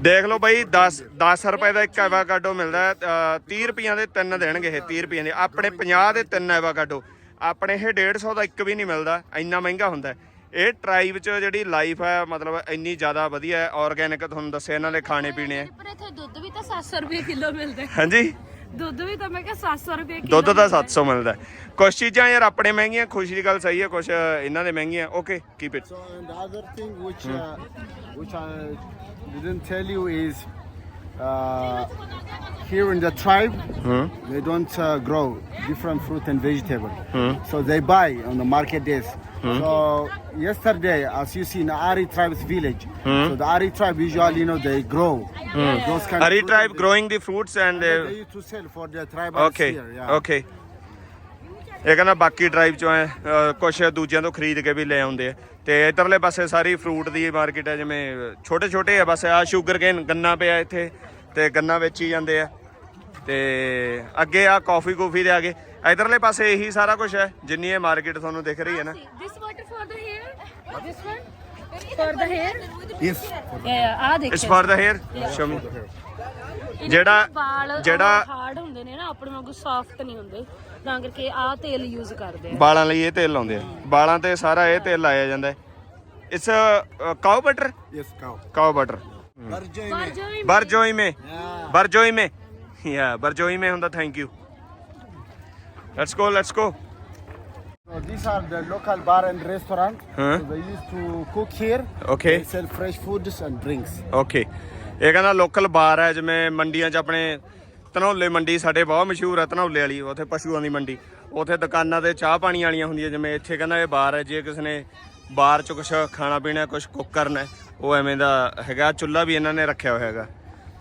ਦੇਖ ਲਓ ਬਾਈ 10 10 ਰੁਪਏ ਦਾ ਇੱਕ avocado ਮਿਲਦਾ ਹੈ ਅਹ 30 ਰੁਪਈਆਂ ਦੇ ਤਿੰਨ ਦੇਣਗੇ ਇਹ 30 ਰੁਪਈਆਂ ਦੇ ਆਪਣੇ 50 ਦੇ ਤਿੰਨ ਐਵਾਕਾਡੋ ਆਪਣੇ ਇਹ 150 ਦਾ ਇੱਕ ਵੀ ਨਹੀਂ ਮਿਲਦਾ ਇੰਨਾ ਮਹਿੰਗਾ ਹੁੰਦਾ ਹੈ। ਇਹ ਟ੍ਰਾਈਬ 'ਚ ਜਿਹੜੀ ਲਾਈਫ ਹੈ ਮਤਲਬ ਇੰਨੀ ਜ਼ਿਆਦਾ ਵਧੀਆ ਹੈ ਆਰਗੈਨਿਕ ਤੁਹਾਨੂੰ ਦੱਸਿਆ ਇਹਨਾਂ ਦੇ ਖਾਣੇ ਪੀਣੇ ਹੈ ਪਰ ਇੱਥੇ ਦੁੱਧ ਵੀ ਤਾਂ 700 ਰੁਪਏ ਕਿਲੋ ਮਿਲਦਾ ਹੈ। ਹਾਂਜੀ ਦੁੱਧ ਵੀ ਤਾਂ ਮੈਂ ਕਿਹਾ 700 ਰੁਪਏ ਕਿਲੋ ਦੁੱਧ ਦਾ 700 ਮਿਲਦਾ ਹੈ। ਕੁਛ ਚੀਜ਼ਾਂ ਯਾਰ ਆਪਣੇ ਮਹਿੰਗੀਆਂ ਖੁਸ਼ੀ ਦੀ ਗੱਲ ਸਹੀ ਹੈ ਕੁਛ ਇਹਨਾਂ ਦੇ ਮਹਿੰਗੀਆਂ okay keep it So and the other thing which uh, which I didn't tell you is uh, here in the tribe they don't uh, grow different fruit and vegetable. So they buy on the market days. So yesterday, as you see in Ari tribe's village, so the Ari tribe usually you know they grow those kind Are of fruit tribe and growing the fruits and they, uh, they used to sell for their tribal okay here. Yeah. Okay ਇਹ ਕਹਿੰਦਾ ਬਾਕੀ drive ਚੋਂ ਐ ਕੁਝ ਦੂਜਿਆਂ ਤੋਂ ਖਰੀਦ ਕੇ ਵੀ ਲੈ ਆਉਂਦੇ ਆ ਤੇ ਇਧਰਲੇ ਪਾਸੇ ਸਾਰੀ ਫਰੂਟ ਦੀ ਮਾਰਕੀਟ ਹੈ ਜਿਵੇਂ ਛੋਟੇ ਛੋਟੇ ਆ ਬਸ ਆ ਸ਼ੂਗਰ ਕੇਨ ਗੰਨਾ ਪਿਆ ਇੱਥੇ ਤੇ ਗੰਨਾ ਵੇਚੀ ਜਾਂਦੇ ਆ ਤੇ ਅੱਗੇ ਆ ਕਾਫੀ ਕੂਫੀ ਦੇ ਆਗੇ ਇਧਰਲੇ ਪਾਸੇ ਇਹੀ ਸਾਰਾ ਕੁਝ ਹੈ ਜਿੰਨੀ ਇਹ ਮਾਰਕੀਟ ਤੁਹਾਨੂੰ ਦਿਖ ਰਹੀ ਹੈ ਨਾ। This water for the hair. This one? For the ਆ ਇਟਸ ਦੇਖੋ ਫॉर द ਹੇਅਰ ਸ਼ਮੀ ਜਿਹੜਾ- ਜਿਹੜਾ- ਹਾਰਡ ਹੁੰਦੇ ਨੇ ਨਾ ਆਪਣੇ ਵਾਂਗੂ ਸੌਫਟ ਨਹੀਂ ਹੁੰਦੇ ਤਾਂ ਕਰਕੇ ਆ ਤੇਲ ਯੂਜ਼ ਕਰਦੇ ਆ ਬਾਲਾਂ ਲਈ ਇਹ ਤੇਲ ਲਾਉਂਦੇ ਆ ਬਾਲਾਂ ਤੇ ਸਾਰਾ ਇਹ ਤੇਲ ਲਾਇਆ ਜਾਂਦਾ ਹੈ it's cow butter Yes, cow. Cow butter ਬਰਜੋਈ ਮੇ ਬਰਜੋਈ ਮੇ ਯਾ ਬਰਜੋਈ ਮੇ ਹੁੰਦਾ thank you let's go let's go So these are the local bar and restaurant. Huh? So they used to cook here. Okay. They sell fresh foods and drinks. Okay ਇਹ ਕਹਿੰਦਾ local ਬਾਰ ਹੈ ਜਿਵੇਂ ਮੰਡੀਆਂ 'ਚ ਆਪਣੇ ਧਨੌਲੇ ਮੰਡੀ ਸਾਡੇ ਬਹੁਤ ਮਸ਼ਹੂਰ ਹੈ ਧਨੌਲੇ ਵਾਲੀ ਉੱਥੇ ਪਸ਼ੂਆਂ ਦੀ ਮੰਡੀ ਉੱਥੇ ਦੁਕਾਨਾਂ ਤੇ ਚਾਹ ਪਾਣੀ ਵਾਲੀਆਂ ਹੁੰਦੀਆਂ ਜਿਵੇਂ ਇੱਥੇ ਕਹਿੰਦਾ ਇਹ ਬਾਰ ਹੈ ਜੇ ਕਿਸੇ ਨੇ ਬਾਰ 'ਚ ਕੁਝ ਖਾਣਾ ਪੀਣਾ ਕੁਝ ਕੁੱਕ ਕਰਨਾ ਉਹ ਐਵੇਂ ਦਾ ਹੈਗਾ ਚੁੱਲ੍ਹਾ ਵੀ ਇਹਨਾਂ ਨੇ ਰੱਖਿਆ ਹੋਇਆ ਹੈਗਾ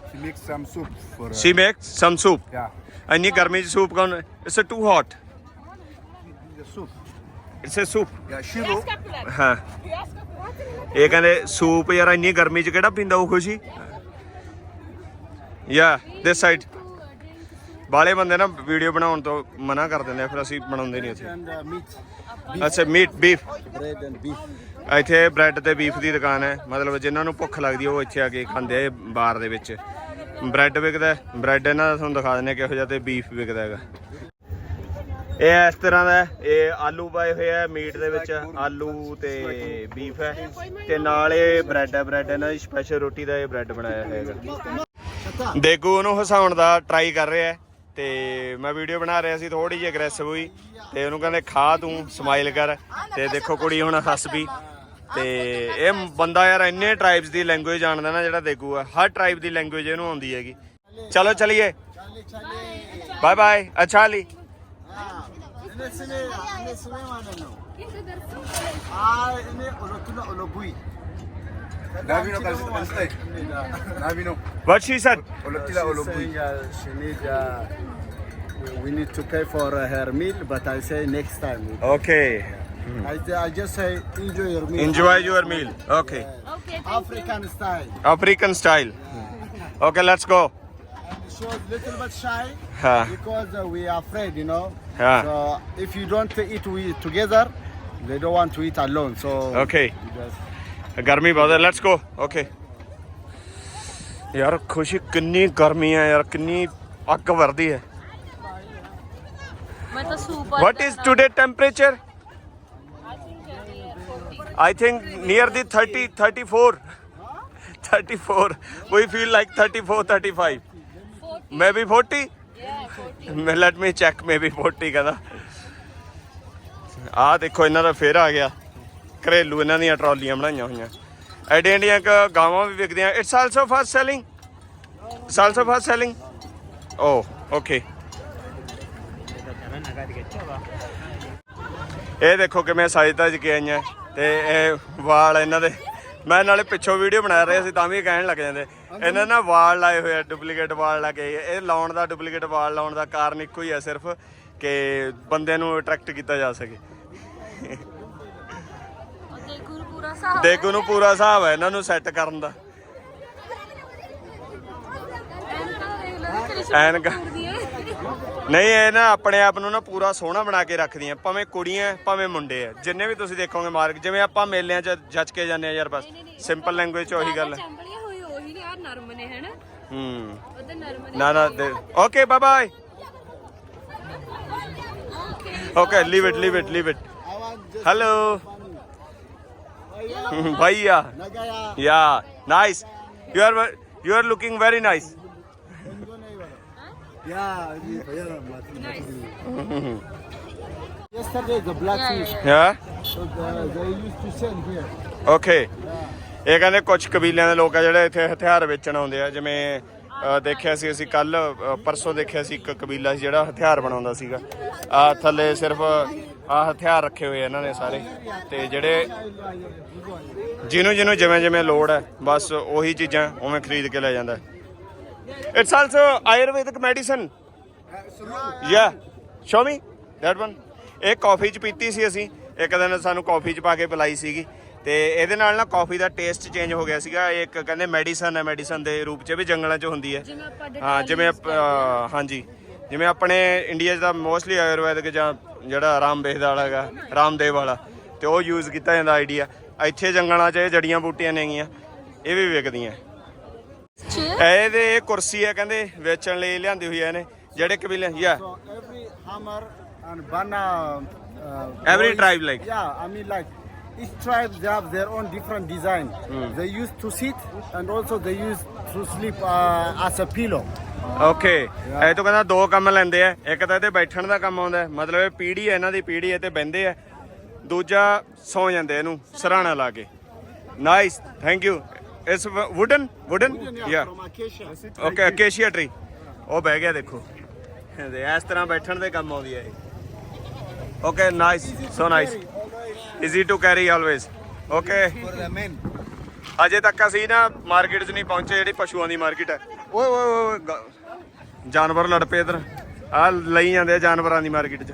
She makes some soup for. Uh, she make some soup Yeah. ਇੰਨੀ ਗਰਮੀ 'ਚ ਸੂਪ ਕੌਣ it's too hot. It's a soup. ਹਾਂ ਇਹ ਕਹਿੰਦੇ ਸੂਪ ਯਾਰ ਇੰਨੀ ਗਰਮੀ 'ਚ ਕਿਹੜਾ ਪੀਂਦਾ ਉਹ ਖੁਸ਼ੀ? ਯਾ ਦਿਸ ਸਾਈਡ ਬਾਲੇ ਬੰਦੇ ਨਾ ਵੀਡੀਓ ਬਣਾਉਣ ਤੋਂ ਮਨਾ ਕਰ ਦਿੰਦੇ ਆ ਫਿਰ ਅਸੀਂ ਬਣਾਉਂਦੇ ਨਹੀਂ ਇੱਥੇ uh, meat, ਅੱਛਾ ਮੀਟ ਬੀਫ and beef. ਇੱਥੇ ਬ੍ਰੈਡ ਤੇ ਬੀਫ ਦੀ ਦੁਕਾਨ ਹੈ। ਮਤਲਬ ਜਿਨ੍ਹਾਂ ਨੂੰ ਭੁੱਖ ਲੱਗਦੀ ਉਹ ਇੱਥੇ ਆ ਕੇ ਖਾਂਦੇ ਆ ਬਾਰ ਦੇ ਵਿੱਚ। ਬ੍ਰੈਡ ਵਿਕਦਾ ਬ੍ਰੈਡ ਇਹਨਾਂ ਦਾ ਤੁਹਾਨੂੰ ਦਿਖਾ ਦਿੰਦੇ ਆ ਕਿਹੋ ਜਿਹਾ ਤੇ ਬੀਫ ਵਿਕਦਾ ਹੈਗਾ। ਇਹ ਇਸ ਤਰ੍ਹਾਂ ਦਾ ਹੈ, ਇਹ ਆਲੂ ਪਾਏ ਹੋਏ ਆ ਮੀਟ ਦੇ ਵਿੱਚ ਆਲੂ ਤੇ ਬੀਫ ਹੈ। ਤੇ ਨਾਲ ਇਹ ਬ੍ਰੈਡ ਹੈ ਬ੍ਰੈਡ ਇਹਨਾਂ ਦੀ ਸਪੈਸ਼ਲ ਰੋਟੀ ਦਾ ਇਹ ਬ੍ਰੈਡ ਬਣਾਇਆ ਹੋਇਆ ਹੈਗਾ। ਦੇਗੂ ਉਹਨੂੰ ਹਸਾਉਣ ਦਾ ਟਰਾਈ ਕਰ ਰਿਹਾ ਹੈ। ਤੇ ਮੈਂ ਵੀਡੀਓ ਬਣਾ ਰਿਹਾ ਸੀ ਥੋੜੀ ਜਿਹੀ ਅਗਰੈਸਿਵ ਹੋਈ। ਤੇ ਉਹਨੂੰ ਕਹਿੰਦੇ ਖਾ ਤੂੰ ਸਮਾਈਲ ਕਰ। ਤੇ ਦੇਖੋ ਕੁੜੀ ਹੁਣ ਹੱਸ ਪਈ। ਤੇ ਇਹ ਬੰਦਾ ਯਾਰ ਇੰਨੇ ਟ੍ਰਾਈਬਸ ਦੀ ਲੈਂਗੁਏਜ ਜਾਣਦਾ ਨਾ ਜਿਹੜਾ ਦੇਖੂ ਆ ਹਰ ਟ੍ਰਾਈਬ ਦੀ ਲੈਂਗੁਏਜ ਇਹਨੂੰ ਆਉਂਦੀ ਹੈਗੀ ਚਲੋ ਚਲਿਏ ਬਾਏ ਬਾਏ ਅੱਛਾ ਲਈ? Ah, ini olotuna olobui. Navino Kalstai. Navino. What she said Olotila Olobui. uh, she need, uh, we need to pay for uh, her meal, but I say next time. Okay I, I just say enjoy your meal. Enjoy your meal okay okay African style. African style okay let's go And she was little bit shy ਹਾਂ because uh, we are afraid, you know. Yeah. So if you don't eat we together, they don't want to eat alone. So Okay. you just ਗਰਮੀ ਬਹੁਤ ਹੈ let's go okay ਯਾਰ ਖੁਸ਼ੀ ਕਿੰਨੀ ਗਰਮੀ ਹੈ ਯਾਰ ਕਿੰਨੀ ਅੱਗ ਵਰਦੀ ਹੈ ਮੈਂ ਤਾਂ soup what is today temperature I think near the 30, 34. 34. We feel like 34, 35. Maybe 40? Yeah, Let me check, maybe 40 ਕਹਿੰਦਾ। ਆਹ ਦੇਖੋ ਇਹਨਾਂ ਦਾ ਫੇਰ ਆ ਗਿਆ। ਘਰੇਲੂ ਇਹਨਾਂ ਦੀਆਂ ਟਰਾਲੀਆਂ ਬਣਾਈਆਂ ਹੋਈਆਂ। ਐਡੀਆਂ ਐਡੀਆਂ ਕੁ ਗਾਵਾਂ ਵੀ ਵਿਕਦੀਆਂ। It's also fast selling it's also fast selling oh okay ਇਹ ਦੇਖੋ ਕਿਵੇਂ ਸਾਜਦਾ ਚ ਆਈਆਂ। ਤੇ ਇਹ ਵਾਲ ਇਹਨਾਂ ਦੇ, ਮੈਂ ਨਾਲੇ ਪਿੱਛੋਂ ਵੀਡੀਓ ਬਣਾ ਰਿਹਾ ਸੀ ਤਾਂ ਵੀ ਕਹਿਣ ਲੱਗ ਜਾਂਦੇ। ਇਹਨਾਂ ਨਾ ਵਾਲ ਲਾਏ ਹੋਏ ਆ ਡੁਪਲੀਕੇਟ ਵਾਲ ਲਾ ਕੇ। ਇਹ ਲਾਉਣ ਦਾ ਡੁਪਲੀਕੇਟ ਵਾਲ ਲਾਉਣ ਦਾ ਕਾਰਨ ਇੱਕੋ ਹੀ ਹੈ ਸਿਰਫ ਕਿ ਬੰਦੇ ਨੂੰ ਅਟਰੈਕਟ ਕੀਤਾ ਜਾ ਸਕੇ। ਦੇਖੂ ਨੂੰ ਪੂਰਾ ਹਿਸਾਬ ਹੈ ਇਹਨਾਂ ਨੂੰ ਸੈੱਟ ਕਰਨ ਦਾ। ਐਨਕਾਂ। ਨਹੀਂ ਇਹ ਨਾ ਆਪਣੇ ਆਪ ਨੂੰ ਨਾ ਪੂਰਾ ਸੋਹਣਾ ਬਣਾ ਕੇ ਰੱਖਦੀਆਂ ਭਾਵੇਂ ਕੁੜੀਆਂ ਭਾਵੇਂ ਮੁੰਡੇ ਆ। ਜਿੰਨੇ ਵੀ ਤੁਸੀਂ ਦੇਖੋਗੇ ਮਾਰਕ ਜਿਵੇਂ ਆਪਾਂ ਮੇਲਿਆਂ 'ਚ ਜੱਜ ਕੇ ਜਾਂਦੇ ਆ ਯਾਰ ਬਸ ਸਿੰਪਲ ਲੈਂਗੁਏਜ 'ਚ ਉਹੀ ਗੱਲ ਹੈ ਚੰਬਲੀਆਂ ਹੋਈ ਉਹੀ ਨੇ ਨਰਮ ਨੇ ਹਨ? ਹੂੰ। ਉਹਦੇ ਨਰਮ ਨੇ। ਨਾ ਨਾ okay bye bye okay leave it leave it leave it hello ਭਈਆ. Yeah nice you are you are looking very nice Yeah, yeah, Martin. Yesterday the blackfish. ਯਾ So the, they used to sell here. Okay ਇਹ ਕਹਿੰਦੇ ਕੁਝ ਕਬੀਲਿਆਂ ਦੇ ਲੋਕ ਆ ਜਿਹੜੇ ਇੱਥੇ ਹਥਿਆਰ ਵੇਚਣ ਆਉਂਦੇ ਆ ਜਿਵੇਂ ਅ, ਦੇਖਿਆ ਸੀ ਅਸੀਂ ਕੱਲ ਪਰਸੋਂ ਦੇਖਿਆ ਸੀ ਇੱਕ ਕਬੀਲਾ ਸੀ ਜਿਹੜਾ ਹਥਿਆਰ ਬਣਾਉਂਦਾ ਸੀਗਾ। ਆ ਥੱਲੇ ਸਿਰਫ ਆ ਹਥਿਆਰ ਰੱਖੇ ਹੋਏ ਆ ਇਹਨਾਂ ਨੇ ਸਾਰੇ। ਤੇ ਜਿਹੜੇ ਜਿਹਨੂੰ ਜਿਹਨੂੰ ਜਿਵੇਂ ਜਿਵੇਂ ਲੋੜ ਹੈ ਬਸ ਉਹੀ ਚੀਜ਼ਾਂ ਉਵੇਂ ਖਰੀਦ ਕੇ ਲੈ ਜਾਂਦਾ। It's also ayurvedic medicine yeah show me that one ਇਹ ਕਾਫੀ ਚ ਪੀਤੀ ਸੀ ਅਸੀਂ। ਇੱਕ ਦਿਨ ਸਾਨੂੰ ਕਾਫੀ ਚ ਪਾ ਕੇ ਪਿਲਾਈ ਸੀਗੀ। ਤੇ ਇਹਦੇ ਨਾਲ ਨਾ ਕਾਫੀ ਦਾ ਟੇਸਟ ਚੇਂਜ ਹੋ ਗਿਆ ਸੀਗਾ। ਇਹ ਇੱਕ ਕਹਿੰਦੇ ਮੈਡੀਸਨ ਹੈ ਮੈਡੀਸਨ ਦੇ ਰੂਪ ਚ ਵੀ ਜੰਗਲਾਂ ਚ ਹੁੰਦੀ ਹੈ। ਹਾਂ ਜਿਵੇਂ ਹਾਂਜੀ। ਜਿਵੇਂ ਆਪਣੇ ਇੰਡੀਆ 'ਚ ਦਾ ਮੋਸਟਲੀ ਆਯੁਰਵੈਦਿਕ ਜਾਂ ਜਿਹੜਾ ਰਾਮਬੇਦ ਵਾਲਾ ਹੈਗਾ ਰਾਮਦੇਵ ਵਾਲਾ ਤੇ ਉਹ ਯੂਜ਼ ਕੀਤਾ ਜਾਂਦਾ ਆਈਡੀਆ ਇੱਥੇ ਜੰਗਲਾਂ 'ਚ ਇਹ ਜੜੀਆਂ ਬੂਟੀਆਂ ਨੇਗੀਆਂ। ਇਹ ਵੀ ਵਿਕਦੀਆਂ। ਇਹਦੇ ਇਹ ਕੁਰਸੀ ਹੈ ਕਹਿੰਦੇ ਵੇਚਣ ਲਈ ਲਿਆਂਦੀ ਹੋਈ ਹੈ ਇਹਨੇ ਜਿਹੜੇ ਕਬੀਲੇ ਯਾ So every hammer and bana. Uh, Every boys- tribe like? Yeah, I mean like each tribe they have their own different design. They used to sit and also they used to sleep uh, as a pillow. Okay ਇਹ ਤੋਂ ਕਹਿੰਦਾ ਦੋ ਕੰਮ ਲੈਂਦੇ ਆ ਇੱਕ ਤਾਂ ਇਹਦੇ ਬੈਠਣ ਦਾ ਕੰਮ ਆਉਂਦਾ ਹੈ, ਮਤਲਬ ਇਹ ਪੀੜੀ ਹੈ ਇਹਨਾਂ ਦੀ ਪੀੜੀ ਹੈ ਤੇ ਬਹਿੰਦੇ ਆ ਦੂਜਾ ਸੌ ਜਾਂਦੇ ਇਹਨੂੰ ਸਰਾਣਾ ਲਾ ਕੇ nice thank you is wooden wooden ਯਾ. ਓਕੇ ਅਕੇਸ਼ੀਆ ਟਰੀ ਉਹ ਬਹਿ ਗਿਆ ਦੇਖੋ। ਤੇ ਇਸ ਤਰ੍ਹਾਂ ਬੈਠਣ ਦੇ ਕੰਮ ਆਉਂਦੀ ਹੈ ਇਹ। Okay nice so nice easy to carry always okay. ਅਜੇ ਤੱਕ ਅਸੀਂ ਨਾ ਮਾਰਕੀਟ 'ਚ ਨਹੀਂ ਪਹੁੰਚੇ ਜਿਹੜੀ ਪਸ਼ੂਆਂ ਦੀ ਮਾਰਕੀਟ ਹੈ। ਓਏ ਓਏ ਓਏ ਗ- ਜਾਨਵਰ ਲੜ ਪਏ ਇਧਰ। ਆ ਲਈ ਜਾਂਦੇ ਆ ਜਾਨਵਰਾਂ ਦੀ ਮਾਰਕੀਟ 'ਚ।